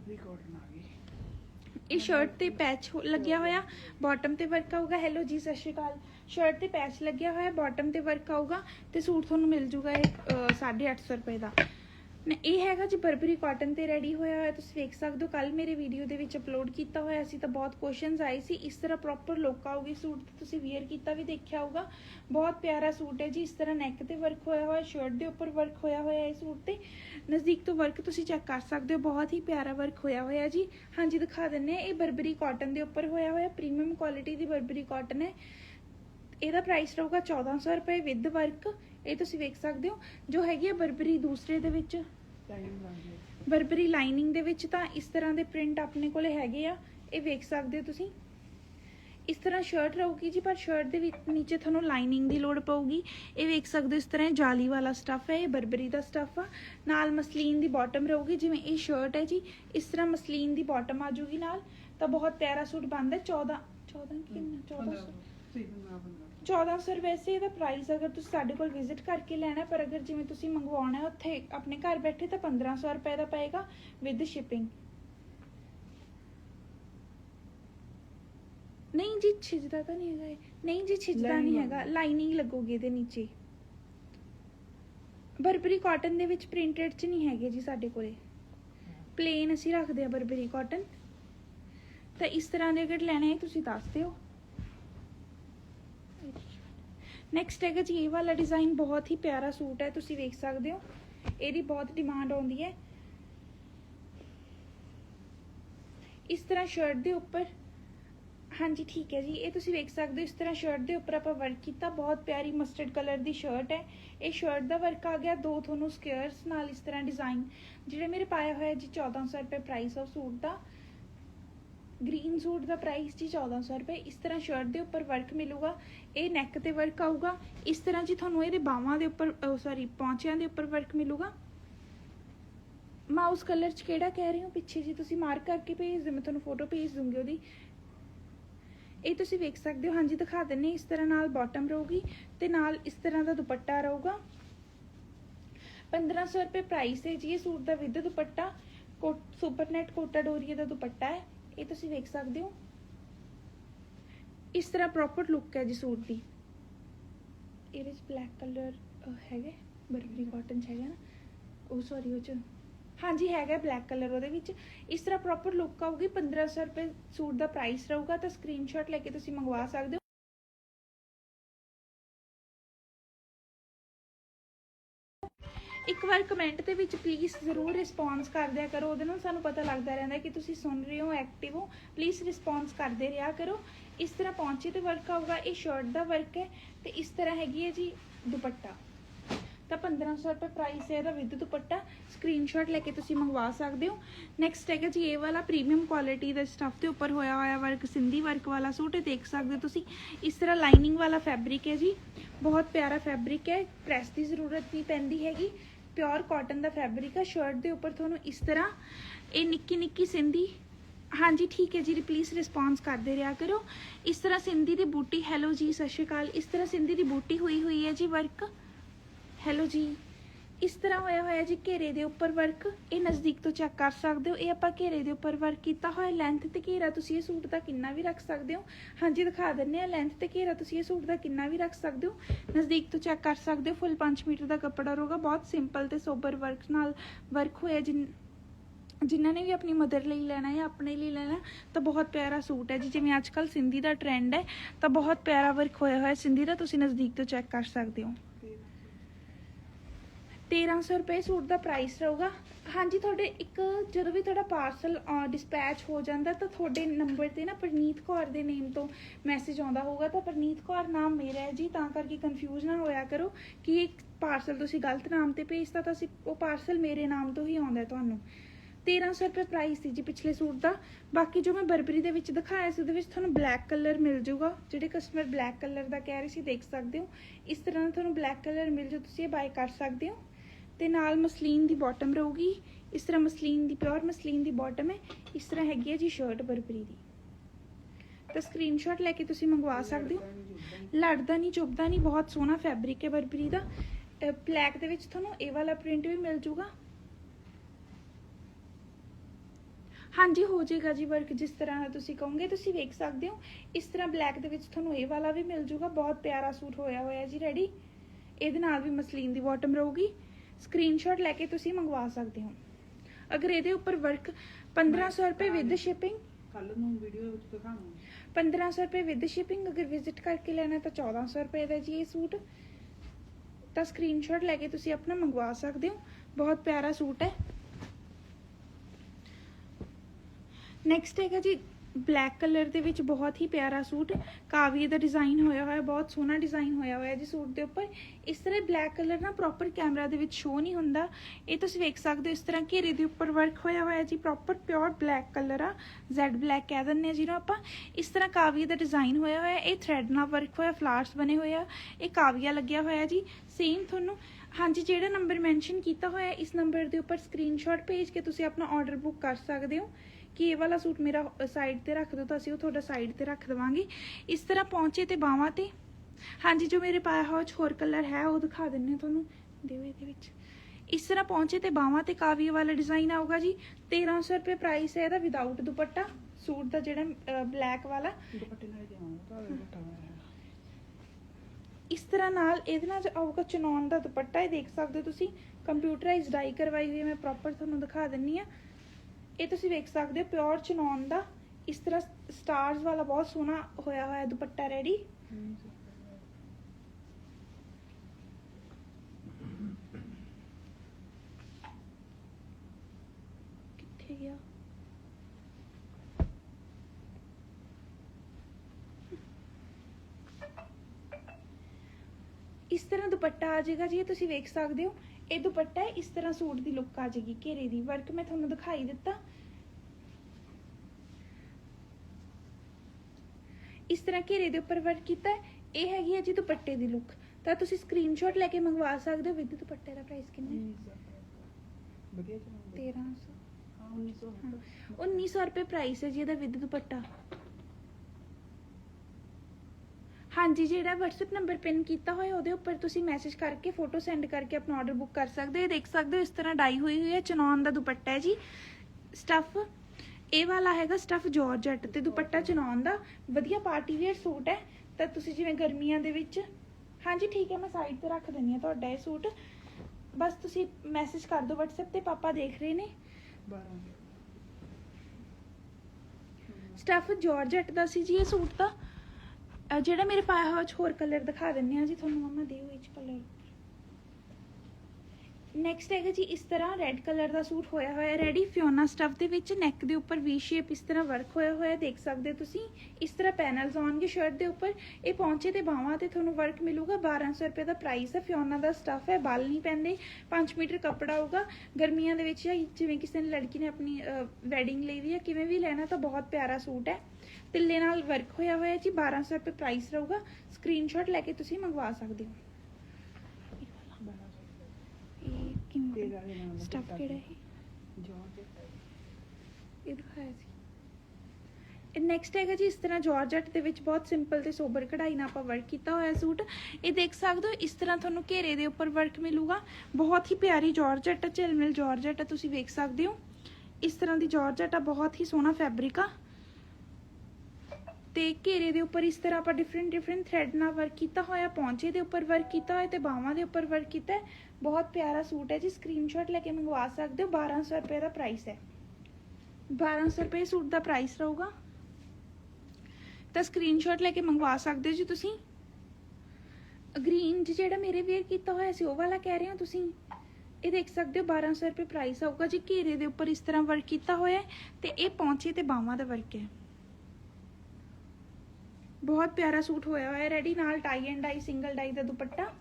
ਇਹ ਸ਼ਰਟ ਤੇ ਪੈਚ ਲੱਗਿਆ ਹੋਇਆ ਬਾਟਮ ਤੇ ਵਰਕ ਆਊਗਾ। ਹੈਲੋ ਜੀ ਸਤਿ ਸ਼੍ਰੀ ਅਕਾਲ। ਸ਼ਰਟ ਤੇ ਪੈਚ ਲੱਗਿਆ ਹੋਇਆ ਬਾਟਮ ਤੇ ਵਰਕ ਆਊਗਾ ਤੇ ਸੂਟ ਤੁਹਾਨੂੰ ਮਿਲ ਜੂਗਾ ਇਹ ਅਹ, 850 ਰੁਪਏ ਦਾ। ਇਹ ਹੈਗਾ ਜੀ ਬਰਬਰੀ ਕਾਟਨ ਤੇ ਰੈਡੀ ਹੋਇਆ ਹੋਇਆ, ਤੁਸੀਂ ਵੇਖ ਸਕਦੇ ਹੋ ਕੱਲ ਮੇਰੇ ਵੀਡੀਓ ਦੇ ਵਿੱਚ ਅਪਲੋਡ ਕੀਤਾ ਹੋਇਆ ਸੀ ਤਾਂ ਬਹੁਤ ਕੁਐਸਚਨਸ ਆਏ ਸੀ, ਇਸ ਤਰ੍ਹਾਂ ਪ੍ਰੋਪਰ ਲੁੱਕ ਆਊਗੀ, ਸੂਟ ਤੇ ਤੁਸੀਂ ਵੇਅਰ ਕੀਤਾ ਵੀ ਦੇਖਿਆ ਹੋਊਗਾ, ਬਹੁਤ ਪਿਆਰਾ ਸੂਟ ਹੈ ਜੀ, ਇਸ ਤਰ੍ਹਾਂ ਨੈਕ ਤੇ ਵਰਕ ਹੋਇਆ ਹੋਇਆ ਸ਼ਰਟ ਦੇ ਉੱਪਰ ਵਰਕ ਹੋਇਆ ਹੋਇਆ ਇਹ ਸੂਟ ਤੇ, ਨਜ਼ਦੀਕ ਤੋਂ ਵਰਕ ਤੁਸੀਂ ਚੈੱਕ ਕਰ ਸਕਦੇ ਹੋ, ਬਹੁਤ ਹੀ ਪਿਆਰਾ ਵਰਕ ਹੋਇਆ ਹੋਇਆ ਜੀ, ਹਾਂਜੀ ਦਿਖਾ ਦਿੰਨੇ ਆ ਇਹ ਬਰਬਰੀ ਕਾਟਨ ਦੇ ਉੱਪਰ ਹੋਇਆ ਹੋਇਆ ਪ੍ਰੀਮੀਅਮ ਕੁਆਲਿਟੀ ਦੀ ਬਰਬਰੀ ਕਾਟਨ ਹੈ, ਇਹਦਾ ਪ੍ਰਾਈਸ ਰਹੂਗਾ 1400 ਰੁਪਏ ਵਿਦ ਵਰਕ ਇਹ ਤੁਸੀਂ ਵੇਖ ਸਕਦੇ ਹੋ, ਜੋ ਹੈਗੀ ਹੈ ਬਰਬਰੀ ਦੂਸਰੇ ਦੇ ਵਿੱਚ ਬਰਬਰੀ ਲਾਈਨਿੰਗ ਦੇ ਵਿੱਚ ਤਾਂ ਇਸ ਤਰ੍ਹਾਂ ਦੇ ਪ੍ਰਿੰਟ ਆਪਣੇ ਕੋਲੇ ਹੈਗੇ ਆ, ਇਹ ਵੇਖ ਸਕਦੇ ਹੋ ਤੁਸੀਂ। ਇਸ ਤਰ੍ਹਾਂ ਸ਼ਰਟ ਰਹੂਗੀ ਜੀ, ਪਰ ਸ਼ਰਟ ਦੇ ਵਿੱਚ ਨੀਚੇ ਤੁਹਾਨੂੰ ਲਾਈਨਿੰਗ ਦੀ ਲੋੜ ਪਊਗੀ। ਇਹ ਵੇਖ ਸਕਦੇ ਹੋ ਇਸ ਤਰ੍ਹਾਂ ਜਾਲੀ ਵਾਲਾ ਸਟੱਫ ਹੈ, ਇਹ ਬਰਬਰੀ ਦਾ ਸਟੱਫ ਆ। ਨਾਲ ਮਸਲੀਨ ਦੀ ਬਾਟਮ ਰਹੂਗੀ, ਜਿਵੇਂ ਇਹ ਸ਼ਰਟ ਹੈ ਜੀ, ਇਸ ਤਰ੍ਹਾਂ ਮਸਲੀਨ ਦੀ ਬਾਟਮ ਆ ਜੂਗੀ ਨਾਲ। ਤਾਂ ਬਹੁਤ ਪਿਆਰਾ ਸੂਟ ਬਣਦਾ 14 14 ਕਿੰਨਾ 1400 1400 ਰੁਪਏ ਵੈਸੇ ਇਹਦਾ ਪ੍ਰਾਈਸ ਅਗਰ ਤੁਸੀਂ ਸਾਡੇ ਕੋਲ ਵਿਜ਼ਿਟ ਕਰਕੇ ਲੈਣਾ ਪਰ ਅਗਰ ਜਿਵੇਂ ਤੁਸੀਂ ਮੰਗਵਾਉਣਾ ਹੈ ਉੱਥੇ ਆਪਣੇ ਘਰ ਬੈਠੇ ਤਾਂ 1500 ਰੁਪਏ ਦਾ ਪਏਗਾ ਵਿਦ ਸ਼ਿਪਿੰਗ ਨਹੀਂ ਜੀ ਛਿਜਦਾ ਤਾਂ ਨਹੀਂ ਹੈਗਾ। ਨਹੀਂ ਜੀ ਛਿਜਦਾ ਨਹੀਂ। ਹੈਗਾ। ਲਾਈਨਿੰਗ ਲੱਗੂਗੀ ਇਹਦੇ ਨੀਚੇ। ਬਰਬਰੀ ਕਾਟਨ ਦੇ ਵਿੱਚ ਪ੍ਰਿੰਟਡ ਚ ਨਹੀਂ ਹੈਗੇ ਜੀ ਸਾਡੇ ਕੋਲੇ। ਪਲੇਨ ਅਸੀਂ ਰੱਖਦੇ ਆ ਬਰਬਰੀ ਕਾਟਨ ਤਾਂ ਇਸ ਤਰ੍ਹਾਂ ਦੇ ਅਗਰ ਲੈਣੇ ਤੁਸੀਂ ਦੱਸ ਦਿਓ। ਨੈਕਸਟ ਹੈਗਾ ਜੀ, ਇਹ ਵਾਲਾ ਡਿਜ਼ਾਈਨ ਬਹੁਤ ਹੀ ਪਿਆਰਾ ਸੂਟ ਹੈ, ਤੁਸੀਂ ਵੇਖ ਸਕਦੇ ਹੋ। ਇਹਦੀ ਬਹੁਤ ਡਿਮਾਂਡ ਆਉਂਦੀ ਹੈ। ਇਸ ਤਰ੍ਹਾਂ ਸ਼ਰਟ ਦੇ ਉੱਪਰ, ਹਾਂਜੀ, ਠੀਕ ਹੈ ਜੀ, ਇਹ ਤੁਸੀਂ ਵੇਖ ਸਕਦੇ ਹੋ, ਇਸ ਤਰ੍ਹਾਂ ਸ਼ਰਟ ਦੇ ਉੱਪਰ ਆਪਾਂ ਵਰਕ ਕੀਤਾ, ਬਹੁਤ ਪਿਆਰੀ ਮਸਟਰਡ ਕਲਰ ਦੀ ਸ਼ਰਟ ਹੈ। ਇਹ ਸ਼ਰਟ ਦਾ ਵਰਕ ਆ ਗਿਆ, ਦੋ ਤੁਹਾਨੂੰ ਸਕੁਅਰਸ ਨਾਲ ਇਸ ਤਰ੍ਹਾਂ ਡਿਜ਼ਾਈਨ ਜਿਹੜੇ ਮੇਰੇ ਪਾਇਆ ਹੋਇਆ ਜੀ 1400 ਰੁਪਏ ਪ੍ਰਾਈਸ ਆ ਸੂਟ ਦਾ। ਗ੍ਰੀਨ ਸੂਟ ਦਾ ਪ੍ਰਾਈਸ ਜੀ 1400 ਰੁਪਏ, ਇਸ ਤਰ੍ਹਾਂ ਸ਼ਰਟ ਦੇ ਉੱਪਰ ਵਰਕ ਮਿਲੂਗਾ, ਇਹ ਨੈਕ ਤੇ ਵਰਕ ਆਊਗਾ, ਇਸ ਤਰ੍ਹਾਂ ਜੀ ਤੁਹਾਨੂੰ ਇਹਦੇ ਬਾਹਾਂ ਦੇ ਉੱਪਰ ਸੌਰੀ ਪੌਂਚਿਆਂ ਦੇ ਉੱਪਰ ਵਰਕ ਮਿਲੂਗਾ। ਮਾਊਸ ਕਲਰ ਚ ਕਿਹੜਾ ਕਹਿ ਰਹੀ ਹੋ ਪਿੱਛੇ ਜੀ? ਤੁਸੀਂ ਮਾਰਕ ਕਰਕੇ ਭੇਜ ਦਿਓ, ਮੈਂ ਤੁਹਾਨੂੰ ਫੋਟੋ ਭੇਜ ਦੂੰਗੀ ਉਹਦੀ। ਇਹ ਤੁਸੀਂ ਵੇਖ ਸਕਦੇ ਹੋ, ਹਾਂਜੀ, ਦਿਖਾ ਦਿੰਨੇ ਇਸ ਤਰ੍ਹਾਂ ਨਾਲ ਬਾਟਮ ਰਹੂਗੀ ਤੇ ਨਾਲ ਇਸ ਤਰ੍ਹਾਂ ਦਾ ਦੁਪੱਟਾ ਰਹੂਗਾ। 1500 ਰੁਪਏ ਪ੍ਰਾਈਸ ਹੈ ਜੀ, ਇਹ ਸੂਟ ਦਾ ਵਿਦ ਦੁਪੱਟਾ ਕੋਟ ਸੁਪਰਨੈਟ ਕੋਟਾ ਡੋਰੀਏ ਦਾ ਦੁਪੱਟਾ ਹੈ। ਇਹ ਤੁਸੀਂ ਵੇਖ ਸਕਦੇ ਹੋ। ਇਸ ਤਰ੍ਹਾਂ ਪ੍ਰੋਪਰ ਲੁੱਕ ਹੈ ਜੀ ਸੂਟ ਦੀ। ਇਹਦੇ ਵਿੱਚ ਬਲੈਕ ਕਲਰ ਹੈਗਾ ਬਰਬਰੀ ਕਾਟਨ ਚ ਹੈਗਾ ਨਾ। ਉਹ ਸੌਰੀ ਉਹ ਚ, ਹਾਂਜੀ, ਹੈਗਾ ਬਲੈਕ ਕਲਰ ਉਹਦੇ ਵਿੱਚ। ਇਸ ਤਰ੍ਹਾਂ ਪ੍ਰੋਪਰ ਲੁੱਕ ਆਊਗੀ 1500 ਰੁਪਏ ਸੂਟ ਦਾ ਪ੍ਰਾਈਸ ਰਹੂਗਾ, ਤਾਂ ਸਕਰੀਨਸ਼ਾਟ ਲੈ ਕੇ ਤੁਸੀਂ ਮੰਗਵਾ ਸਕਦੇ ਹੋ। ਇੱਕ ਵਾਰ ਕਮੈਂਟ ਦੇ ਵਿੱਚ ਪਲੀਜ਼ ਜ਼ਰੂਰ ਰਿਸਪੌਂਸ ਕਰ ਦਿਆ ਕਰੋ। ਉਹਦੇ ਨਾਲ ਸਾਨੂੰ ਪਤਾ ਲੱਗਦਾ ਰਹਿੰਦਾ ਕਿ ਤੁਸੀਂ ਸੁਣ ਰਹੇ ਹੋ ਐਕਟਿਵ ਹੋ। ਪਲੀਜ਼ ਰਿਸਪੌਂਸ ਕਰਦੇ ਰਿਹਾ ਕਰੋ। ਇਸ ਤਰ੍ਹਾਂ ਪਹੁੰਚੇ ਤੇ ਵਰਕ ਆਊਗਾ। ਇਹ ਸ਼ਰਟ ਦਾ ਵਰਕ ਹੈ ਤੇ ਇਸ ਤਰ੍ਹਾਂ ਹੈਗੀ ਹੈ ਜੀ ਦੁਪੱਟਾ। ਤਾਂ 1500 ਰੁਪਏ ਪ੍ਰਾਈਸ ਹੈ ਇਹਦਾ ਵਿਦ ਦੁਪੱਟਾ। ਸਕਰੀਨਸ਼ਾਟ ਲੈ ਕੇ ਤੁਸੀਂ ਮੰਗਵਾ ਸਕਦੇ ਹੋ। ਨੈਕਸਟ ਹੈਗਾ ਜੀ ਇਹ ਵਾਲਾ ਪ੍ਰੀਮੀਅਮ ਕੁਆਲਿਟੀ ਦਾ ਸਟੱਫ ਦੇ ਉੱਪਰ ਹੋਇਆ ਹੋਇਆ ਵਰਕ ਸਿੰਧੀ ਵਰਕ ਵਾਲਾ ਸੂਟ। ਹੈ ਦੇਖ ਸਕਦੇ ਹੋ ਤੁਸੀਂ। ਇਸ ਤਰ੍ਹਾਂ ਲਾਈਨਿੰਗ ਵਾਲਾ ਫੈਬਰਿਕ ਹੈ ਜੀ। ਬਹੁਤ ਪਿਆਰਾ ਫੈਬਰਿਕ ਹੈ। ਪ੍ਰੈਸ ਦੀ ਜ਼ਰੂਰਤ ਨਹੀਂ ਪੈਂਦੀ ਹੈਗੀ। ਪਿਓਰ ਕਾਟਨ ਦਾ ਫੈਬਰਿਕ ਆ ਸ਼ਰਟ ਦੇ ਉੱਪਰ ਤੁਹਾਨੂੰ ਇਸ ਤਰ੍ਹਾਂ ਇਹ ਨਿੱਕੀ ਨਿੱਕੀ ਸਿੰਧੀ, ਹਾਂਜੀ ਠੀਕ ਹੈ ਜੀ ਪਲੀਜ਼ ਰਿਸਪੌਂਸ ਕਰਦੇ ਰਿਹਾ ਕਰੋ। ਇਸ ਤਰ੍ਹਾਂ ਸਿੰਧੀ ਦੀ ਬੂਟੀ ਹੈਲੋ ਜੀ, ਸਤਿ ਸ਼੍ਰੀ ਅਕਾਲ। ਇਸ ਤਰ੍ਹਾਂ ਸਿੰਧੀ ਦੀ ਬੂਟੀ ਹੋਈ ਹੋਈ ਹੈ ਜੀ ਵਰਕ ਹੈਲੋ ਜੀ। ਇਸ ਤਰ੍ਹਾਂ ਹੋਇਆ ਹੋਇਆ ਜੀ, ਘੇਰੇ ਦੇ ਉੱਪਰ ਵਰਕ ਇਹ ਨਜ਼ਦੀਕ ਤੋਂ ਚੈੱਕ ਕਰ ਸਕਦੇ ਹੋ। ਇਹ ਆਪਾਂ ਘੇਰੇ ਦੇ ਉੱਪਰ ਵਰਕ ਕੀਤਾ ਹੋਇਆ ਲੈਂਥ ਤੇ ਘੇਰਾ ਤੁਸੀਂ ਇਹ ਸੂਟ ਦਾ ਕਿੰਨਾ ਵੀ ਰੱਖ ਸਕਦੇ ਹੋ। ਹਾਂਜੀ, ਦਿਖਾ ਦਿੰਨੇ ਆ ਲੈਂਥ ਤੇ ਘੇਰਾ ਤੁਸੀਂ ਇਹ ਸੂਟ ਦਾ ਕਿੰਨਾ ਵੀ ਰੱਖ ਸਕਦੇ ਹੋ। ਨਜ਼ਦੀਕ ਤੋਂ ਚੈੱਕ ਕਰ ਸਕਦੇ ਹੋ ਫੁੱਲ 5 ਮੀਟਰ ਦਾ ਕੱਪੜਾ ਰਹੂਗਾ। ਬਹੁਤ ਸਿੰਪਲ ਤੇ ਸੋਬਰ ਵਰਕ ਨਾਲ ਵਰਕ ਹੋਇਆ। ਜਿਨ, ਜਿਨ੍ਹਾਂ ਨੇ ਵੀ ਆਪਣੀ ਮਦਰ ਲਈ ਲੈਣਾ ਹੈ ਆਪਣੇ ਲਈ ਲੈਣਾ, ਤਾਂ ਬਹੁਤ ਪਿਆਰਾ ਸੂਟ ਹੈ ਜੀ। ਜਿਵੇਂ ਅੱਜ ਕੱਲ ਸਿੰਧੀ ਦਾ ਟ੍ਰੈਂਡ ਹੈ, ਤਾਂ ਬਹੁਤ ਪਿਆਰਾ ਵਰਕ ਹੋਇਆ ਹੋਇਆ। ਸਿੰਧੀ ਦਾ ਤੁਸੀਂ ਨਜ਼ਦੀਕ ਤੋਂ ਚੈੱਕ ਕਰ ਸਕਦੇ ਹੋ। 1300 ਰੁਪਏ ਸੂਟ ਦਾ ਪ੍ਰਾਈਸ ਰਹੂਗਾ। ਹਾਂਜੀ, ਤੁਹਾਡੇ ਇੱਕ ਜਦੋਂ ਵੀ ਤੁਹਾਡਾ ਪਾਰਸਲ ਡਿਸਪੈਚ ਹੋ ਜਾਂਦਾ, ਤਾਂ ਤੁਹਾਡੇ ਨੰਬਰ ਤੇ ਨਾ ਪ੍ਰਨੀਤ ਕੌਰ ਦੇ ਨੇਮ ਤੋਂ ਮੈਸੇਜ ਆਉਂਦਾ ਹੋਊਗਾ। ਤਾਂ ਪ੍ਰਨੀਤ ਕੌਰ ਨਾਮ ਮੇਰਾ ਹੈ ਜੀ, ਤਾਂ ਕਰਕੇ ਕਨਫਿਊਜ਼ ਨਾ ਹੋਇਆ ਕਰੋ ਕਿ ਇਹ ਪਾਰਸਲ ਤੁਸੀਂ ਗਲਤ ਨਾਮ ਤੇ ਭੇਜਤਾ, ਤਾਂ ਅਸੀਂ ਉਹ ਪਾਰਸਲ ਮੇਰੇ ਨਾਮ ਤੋਂ ਹੀ ਆਉਂਦਾ ਹੈ ਤੁਹਾਨੂੰ। 1300 ਰੁਪਏ ਪ੍ਰਾਈਸ ਸੀ ਜੀ ਪਿਛਲੇ ਸੂਟ ਦਾ। ਬਾਕੀ ਜੋ ਮੈਂ ਬਰਬਰੀ ਦੇ ਵਿੱਚ ਦਿਖਾਇਆ ਸੀ, ਉਹਦੇ ਵਿੱਚ ਤੁਹਾਨੂੰ ਬਲੈਕ ਕਲਰ ਮਿਲ ਜਾਊਗਾ ਜਿਹੜੇ ਕਸਟਮਰ ਬਲੈਕ ਕਲਰ ਦਾ ਕਹਿ ਰਹੇ ਸੀ, ਦੇਖ ਸਕਦੇ ਹੋ। ਇਸ ਤਰ੍ਹਾਂ ਦਾ ਤੁਹਾਨੂੰ ਬਲੈਕ ਕਲਰ ਮਿਲ ਜਾਊ ਤੁਸੀਂ ਇਹ ਬਾਈ ਕਰ ਸਕਦੇ ਹੋ। ਤੇ ਨਾਲ ਮਸਲੀਨ ਦੀ ਬਾਟਮ ਰਹੂਗੀ। ਇਸ ਤਰ੍ਹਾਂ ਮਸਲੀਨ ਦੀ ਪਿਓਰ ਮਸਲੀਨ ਦੀ ਬਾਟਮ ਹੈ। ਇਸ ਤਰ੍ਹਾਂ ਹੈਗੀ ਹੈ ਜੀ ਸ਼ਰਟ ਬਰਬਰੀ ਦੀ। ਤਾਂ ਸਕਰੀਨਸ਼ਾਟ ਲੈ ਕੇ ਤੁਸੀਂ ਮੰਗਵਾ ਸਕਦੇ ਹੋ। ਲੜਦਾ ਨਹੀਂ ਚੁੱਭਦਾ ਨਹੀਂ ਬਹੁਤ ਸੋਹਣਾ ਫੈਬਰਿਕ ਹੈ ਬਰਬਰੀ ਦਾ। ਬਲੈਕ ਦੇ ਵਿੱਚ ਤੁਹਾਨੂੰ ਇਹ ਵਾਲਾ ਪ੍ਰਿੰਟ ਵੀ ਮਿਲ ਜੂਗਾ। ਹਾਂਜੀ, ਹੋ ਜਾਏਗਾ ਜੀ ਵਰਕ ਜਿਸ ਤਰ੍ਹਾਂ ਦਾ ਤੁਸੀਂ ਕਹੋਗੇ, ਤੁਸੀਂ ਵੇਖ ਸਕਦੇ ਹੋ। ਇਸ ਤਰ੍ਹਾਂ ਬਲੈਕ ਦੇ ਵਿੱਚ ਤੁਹਾਨੂੰ ਇਹ ਵਾਲਾ ਵੀ ਮਿਲ ਜੂਗਾ। ਬਹੁਤ ਪਿਆਰਾ ਸੂਟ ਹੋਇਆ ਹੋਇਆ ਜੀ ਰੈਡੀ ਇਹਦੇ ਨਾਲ ਵੀ ਮਸਲੀਨ ਦੀ ਬਾਟਮ ਰਹੂਗੀ। ਸਕਰੀਨਸ਼ਾਟ ਲੈ ਕੇ ਤੁਸੀਂ ਮੰਗਵਾ ਸਕਦੇ ਹੋ। ਅਗਰ ਇਹਦੇ ਉੱਪਰ ਵਰਕ 1500 ਰੁਪਏ ਵਿਦ ਸ਼ਿਪਿੰਗ ਕੱਲ ਨੂੰ ਵੀਡੀਓ ਵਿੱਚ ਦਿਖਾਵਾਂਗੇ। 1500 ਰੁਪਏ ਵਿਦ ਸ਼ਿਪਿੰਗ ਅਗਰ ਵਿਜ਼ਿਟ ਕਰਕੇ ਲੈਣਾ ਤਾਂ 1400 ਰੁਪਏ ਦਾ ਜੀ ਇਹ ਸੂਟ। ਤਾਂ ਸਕਰੀਨਸ਼ਾਟ ਲੈ ਕੇ ਤੁਸੀਂ ਆਪਣਾ ਮੰਗਵਾ ਸਕਦੇ ਹੋ। ਬਹੁਤ ਪਿਆਰਾ ਸੂਟ ਹੈ। ਨੈਕਸਟ ਹੈਗਾ ਜੀ ਬਲੈਕ ਕਲਰ ਦੇ ਵਿੱਚ ਬਹੁਤ ਹੀ ਪਿਆਰਾ ਸੂਟ ਕਾਵੀ ਦਾ ਡਿਜ਼ਾਈਨ ਹੋਇਆ ਹੋਇਆ, ਬਹੁਤ ਸੋਹਣਾ ਡਿਜ਼ਾਈਨ ਹੋਇਆ ਹੋਇਆ ਜੀ ਸੂਟ ਦੇ ਉੱਪਰ। ਇਸ ਤਰ੍ਹਾਂ ਬਲੈਕ ਕਲਰ ਨਾ ਪ੍ਰੋਪਰ ਕੈਮਰਾ ਦੇ ਵਿੱਚ ਸ਼ੋ ਨਹੀਂ ਹੁੰਦਾ। ਇਹ ਤੁਸੀਂ ਵੇਖ ਸਕਦੇ ਹੋ ਇਸ ਤਰ੍ਹਾਂ ਘੇਰੇ ਦੇ ਉੱਪਰ ਵਰਕ ਹੋਇਆ ਹੋਇਆ ਜੀ ਪ੍ਰੋਪਰ ਪਿਓਰ ਬਲੈਕ ਕਲਰ ਆ। ਜ਼ੈਡ ਬਲੈਕ ਕਹਿ ਦਿੰਦੇ ਆ ਜਿਹਨੂੰ ਆਪਾਂ। ਇਸ ਤਰ੍ਹਾਂ ਕਾਵੀ ਦਾ ਡਿਜ਼ਾਈਨ ਹੋਇਆ ਹੋਇਆ, ਇਹ ਥ੍ਰੈਡ ਨਾਲ ਵਰਕ ਹੋਇਆ ਫਲਾਵਰਸ ਬਣੇ ਹੋਏ ਇਹ ਕਾਵੀਆ ਲੱਗਿਆ ਹੋਇਆ ਜੀ। ਸੇਮ ਤੁਹਾਨੂੰ, ਹਾਂਜੀ, ਜਿਹੜਾ ਨੰਬਰ ਮੈਂਸ਼ਨ ਕੀਤਾ ਹੋਇਆ, ਇਸ ਨੰਬਰ ਦੇ ਉੱਪਰ ਸਕਰੀਨਸ਼ਾਟ ਭੇਜ ਕੇ ਤੁਸੀਂ ਆਪਣਾ ਆਰਡਰ ਬੁੱਕ ਕਰ ਸਕਦੇ ਹੋ। ਕਿ ਇਹ ਵਾਲਾ ਸੂਟ ਮੇਰਾ ਸਾਈਡ ਤੇ ਰੱਖ ਦਿਓ ਤਾਂ ਅਸੀਂ ਉਹ ਤੁਹਾਡਾ ਸਾਈਡ ਤੇ ਰੱਖ ਦੇਵਾਂਗੇ। ਇਸ ਤਰ੍ਹਾਂ ਪਹੁੰਚੇ ਤੇ ਬਾਹਾਂ ਤੇ। ਹਾਂਜੀ ਜੋ ਮੇਰੇ ਪਾਇਆ ਹੋਇਆ ਹੋਰ ਕਲਰ ਹੈ ਉਹ ਦਿਖਾ ਦਿੰਨੇ ਤੁਹਾਨੂੰ। ਦਿਓ ਇਹਦੇ ਵਿੱਚ। ਇਸ ਤਰ੍ਹਾਂ ਪਹੁੰਚੇ ਤੇ ਬਾਹਾਂ ਤੇ ਕਾਵੀਏ ਵਾਲਾ ਡਿਜ਼ਾਈਨ ਆਊਗਾ ਜੀ। 1300 ਰੁਪਏ ਪ੍ਰਾਈਸ ਹੈ ਇਹਦਾ ਵਿਦਆਊਟ ਦੁਪੱਟਾ। ਸੂਟ ਦਾ ਜਿਹੜਾ ਬਲੈਕ ਵਾਲਾ। ਦੁਪੱਟੇ ਨਾਲ ਤਾਂ ਦੁਪੱਟਾ ਇਸ ਤਰ੍ਹਾਂ ਨਾਲ ਇਹਦੇ ਨਾਲ ਆਊਗਾ ਚਨੌਨ ਦਾ ਦੁਪੱਟਾ ਇਹ ਦੇਖ ਸਕਦੇ ਹੋ ਤੁਸੀਂ। ਕੰਪਿਊਟਰਾਈਜ਼ਡ ਡਾਈ ਕਰਵਾਈ ਹੋਈ ਹੈ ਮੈਂ ਪ੍ਰੋਪਰ ਤੁਹਾਨੂੰ ਦਿਖਾ ਦਿੰਨੀ ਆ। ਇਹ ਤੁਸੀਂ ਵੇਖ ਸਕਦੇ ਹੋ ਪਿਓਰ ਚਨੌਨ ਦਾ। ਇਸ ਤਰ੍ਹਾਂ ਸਟਾਰਸ ਵਾਲਾ ਬਹੁਤ ਸੋਹਣਾ ਹੋਇਆ ਹੋਇਆ ਦੁਪੱਟਾ ਰੈਡੀ ਕਿੱਥੇ ਗਿਆ? ਇਸ ਤਰ੍ਹਾਂ ਦੁਪੱਟਾ ਆ ਜਾਏਗਾ ਜੀ ਤੁਸੀਂ ਵੇਖ ਸਕਦੇ ਹੋ। ਇਹ ਦੁਪੱਟਾ ਇਸ ਤਰ੍ਹਾਂ ਸੂਟ ਦੀ ਲੁੱਕ ਆ ਜਾਏਗੀ ਘੇਰੇ ਦੀ। ਵਰਕ ਮੈਂ ਤੁਹਾਨੂੰ ਦਿਖਾਈ ਦਿੱਤਾ ਇਸ ਤਰ੍ਹਾਂ ਘੇਰੇ ਦੇ ਉੱਪਰ ਵਰਕ ਕੀਤਾ ਹੈ। ਇਹ ਹੈਗੀ ਹੈ ਜੀ ਦੁਪੱਟੇ ਦੀ ਲੁੱਕ ਤਾਂ ਤੁਸੀਂ ਸਕਰੀਨਸ਼ਾਟ ਲੈ ਕੇ ਮੰਗਵਾ ਸਕਦੇ ਹੋ ਵਿਦ ਦੁਪੱਟੇ ਦਾ ਪ੍ਰਾਈਸ ਕਿੰਨਾ? ਹੈ ਵਧੀਆ ਚਲਾਉਂਦੇ 1300 ਹਾਂ 1900 ਹਾਂ 1900 ਰੁਪਏ ਪ੍ਰਾਈਸ ਹੈ ਜੀ ਇਹਦਾ ਵਿਦ ਦੁਪੱਟਾ। ਹਾਂਜੀ ਜਿਹੜਾ WhatsApp ਨੰਬਰ ਪਿਨ ਕੀਤਾ ਹੋਇਆ ਉਹਦੇ ਉੱਪਰ ਤੁਸੀਂ ਮੈਸੇਜ ਕਰਕੇ ਫੋਟੋ ਸੈਂਡ ਕਰਕੇ ਆਪਣਾ ਆਰਡਰ ਬੁੱਕ ਕਰ ਸਕਦੇ ਹੋ। ਦੇਖ ਸਕਦੇ ਹੋ ਇਸ ਤਰ੍ਹਾਂ ਡਾਈ ਹੋਈ ਹੋਈ ਹੈ ਚਨੌਨ ਦਾ ਦੁਪੱਟਾ ਹੈ ਜੀ। ਸਟਫ ਇਹ ਵਾਲਾ ਹੈਗਾ ਸਟਫ ਜਾਰਜਟ ਤੇ ਦੁਪੱਟਾ ਚਨੌਨ ਦਾ। ਵਧੀਆ ਪਾਰਟੀ ਵੇਅਰ ਸੂਟ ਹੈ। ਤਾਂ ਤੁਸੀਂ ਜਿਵੇਂ ਗਰਮੀਆਂ ਦੇ ਵਿੱਚ ਹਾਂਜੀ ਠੀਕ ਹੈ ਮੈਂ ਸਾਈਡ ਤੇ ਰੱਖ ਦਿੰਦੀ ਹਾਂ ਤੁਹਾਡਾ ਇਹ ਸੂਟ ਬਸ ਤੁਸੀਂ ਮੈਸੇਜ ਕਰ ਦਿਓ WhatsApp ਤੇ ਪਾਪਾ ਦੇਖ ਰਹੇ ਨੇ। 12 ਸਟਫ ਜਾਰਜਟ ਦਾ ਸੀ ਜੀ ਇਹ ਸੂਟ ਤਾਂ। ਜਿਹੜਾ ਮੇਰੇ ਪਾਇਆ ਹੋਇਆ ਚ ਹੋਰ ਕਲਰ ਦਿਖਾ ਦਿੰਨੇ ਆ ਜੀ ਤੁਹਾਨੂੰ ਮਮਾ ਦਿਓ ਇਹ ਚ ਕਲਰ ਨੈਕਸਟ ਹੈਗਾ ਜੀ, ਇਸ ਤਰ੍ਹਾਂ ਰੈੱਡ ਕਲਰ ਦਾ ਸੂਟ ਹੋਇਆ ਹੋਇਆ ਰੈਡੀ ਫਿਓਨਾ ਸਟਫ ਦੇ ਵਿੱਚ ਨੈਕ ਦੇ ਉੱਪਰ ਵੀ ਸ਼ੇਪ ਇਸ ਤਰ੍ਹਾਂ ਵਰਕ ਹੋਇਆ ਹੋਇਆ ਦੇਖ ਸਕਦੇ ਤੁਸੀਂ, ਇਸ ਤਰ੍ਹਾਂ ਪੈਨਲਸ ਆਉਣਗੇ ਸ਼ਰਟ ਦੇ ਉੱਪਰ। ਇਹ ਪੌਂਚੇ ਤੇ ਬਾਹਾਂ ਤੇ ਤੁਹਾਨੂੰ ਵਰਕ ਮਿਲੂਗਾ। 1200 ਰੁਪਏ ਦਾ ਪ੍ਰਾਈਸ ਹੈ। ਫਿਓਨਾ ਦਾ ਸਟਫ ਹੈ। ਬਲ ਨਹੀਂ ਪੈਂਦੇ। 5 ਮੀਟਰ ਕੱਪੜਾ ਹੋਊਗਾ। ਗਰਮੀਆਂ ਦੇ ਵਿੱਚ ਜਿਵੇਂ ਕਿਸੇ ਨੇ ਲੜਕੀ ਨੇ ਆਪਣੀ ਵੈਡਿੰਗ ਲਈ ਵੀ ਹੈ, ਕਿਵੇਂ ਵੀ ਲੈਣਾ ਤਾਂ ਬਹੁਤ ਪਿਆਰਾ ਸੂਟ ਹੈ। ਤਿੱਲੇ ਨਾਲ ਵਰਕ ਹੋਇਆ ਹੋਇਆ ਜੀ। 1200 ਰੁਪਏ ਪ੍ਰਾਈਸ ਰਹੂਗਾ। ਸਕਰੀਨਸ਼ਾਟ ਲੈ ਕੇ ਤੁਸੀਂ ਮੰਗਵਾ ਸਕਦੇ ਹੋ। ਇਹ ਸਟਫ ਕਿਹੜਾ ਹੈ ਦਿਖਾਇਆ ਸੀ। ਨੈਕਸਟ ਹੈਗਾ ਜੀ ਇਸ ਤਰ੍ਹਾਂ ਜਾਰਜਟ ਦੇ ਵਿੱਚ ਬਹੁਤ ਸਿੰਪਲ ਤੇ ਸੋਬਰ ਕਢਾਈ ਨਾਲ ਆਪਾਂ ਵਰਕ ਕੀਤਾ ਹੋਇਆ ਸੂਟ। ਇਹ ਦੇਖ ਸਕਦੇ ਹੋ ਇਸ ਤਰ੍ਹਾਂ ਤੁਹਾਨੂੰ ਘੇਰੇ ਦੇ ਉੱਪਰ ਵਰਕ ਮਿਲੂਗਾ। ਬਹੁਤ ਹੀ ਪਿਆਰੀ ਜਾਰਜਟ ਝਿਲਮਿਲ ਜਾਰਜਟ ਤੁਸੀਂ ਵੇਖ ਸਕਦੇ ਹੋ। ਇਸ ਤਰ੍ਹਾਂ ਦੀ ਜਾਰਜਟ ਆ ਬਹੁਤ ਹੀ ਸੋਹਣਾ ਫੈਬਰਿਕ ਆ। ਤੇ ਘੇਰੇ ਦੇ ਉੱਪਰ ਇਸ ਤਰ੍ਹਾਂ ਆਪਾਂ ਡਿਫਰੈਂਟ ਡਿਫਰੈਂਟ ਥ੍ਰੈਡ ਨਾਲ ਵਰਕ ਕੀਤਾ ਹੋਇਆ ਪੌਂਚੇ ਦੇ ਉੱਪਰ ਵਰਕ ਕੀਤਾ ਹੋਇਆ ਤੇ ਬਾਹਾਂ ਦੇ ਉੱਪਰ ਵਰਕ ਕੀਤਾ ਹੈ। ਬਹੁਤ ਪਿਆਰਾ ਸੂਟ ਹੈ ਜੀ ਸਕਰੀਨਸ਼ਾਟ ਲੈ ਕੇ ਮੰਗਵਾ ਸਕਦੇ ਹੋ 1200 ਰੁਪਏ ਦਾ ਪ੍ਰਾਈਸ ਹੈ। 1200 ਰੁਪਏ ਸੂਟ ਦਾ ਪ੍ਰਾਈਸ ਰਹੂਗਾ। ਤਾਂ ਸਕਰੀਨਸ਼ਾਟ ਲੈ ਕੇ ਮੰਗਵਾ ਸਕਦੇ ਹੋ ਜੀ ਤੁਸੀਂ। ਗ੍ਰੀਨ ਜਿਹੜਾ ਮੇਰੇ ਵੇਅਰ ਕੀਤਾ ਹੋਇਆ ਸੀ, ਉਹ ਵਾਲਾ ਕਹਿ ਰਹੇ ਹੋ ਤੁਸੀਂ। ਇਹ ਦੇਖ ਸਕਦੇ ਹੋ 1200 ਰੁਪਏ ਪ੍ਰਾਈਸ ਆਊਗਾ ਜੀ। ਘੇਰੇ ਦੇ ਉੱਪਰ ਇਸ ਤਰ੍ਹਾਂ ਵਰਕ ਕੀਤਾ ਹੋਇਆ ਹੈ ਤੇ ਇਹ ਪੌਂਚੇ ਤੇ ਬਾਹਾਂ ਦਾ ਵਰਕ ਹੈ। ਬਹੁਤ ਪਿਆਰਾ ਸੂਟ ਹੋਇਆ ਹੋਇਆ ਰੈਡੀ ਨਾਲ tie and dye single dye ਦਾ ਦੁਪੱਟਾ।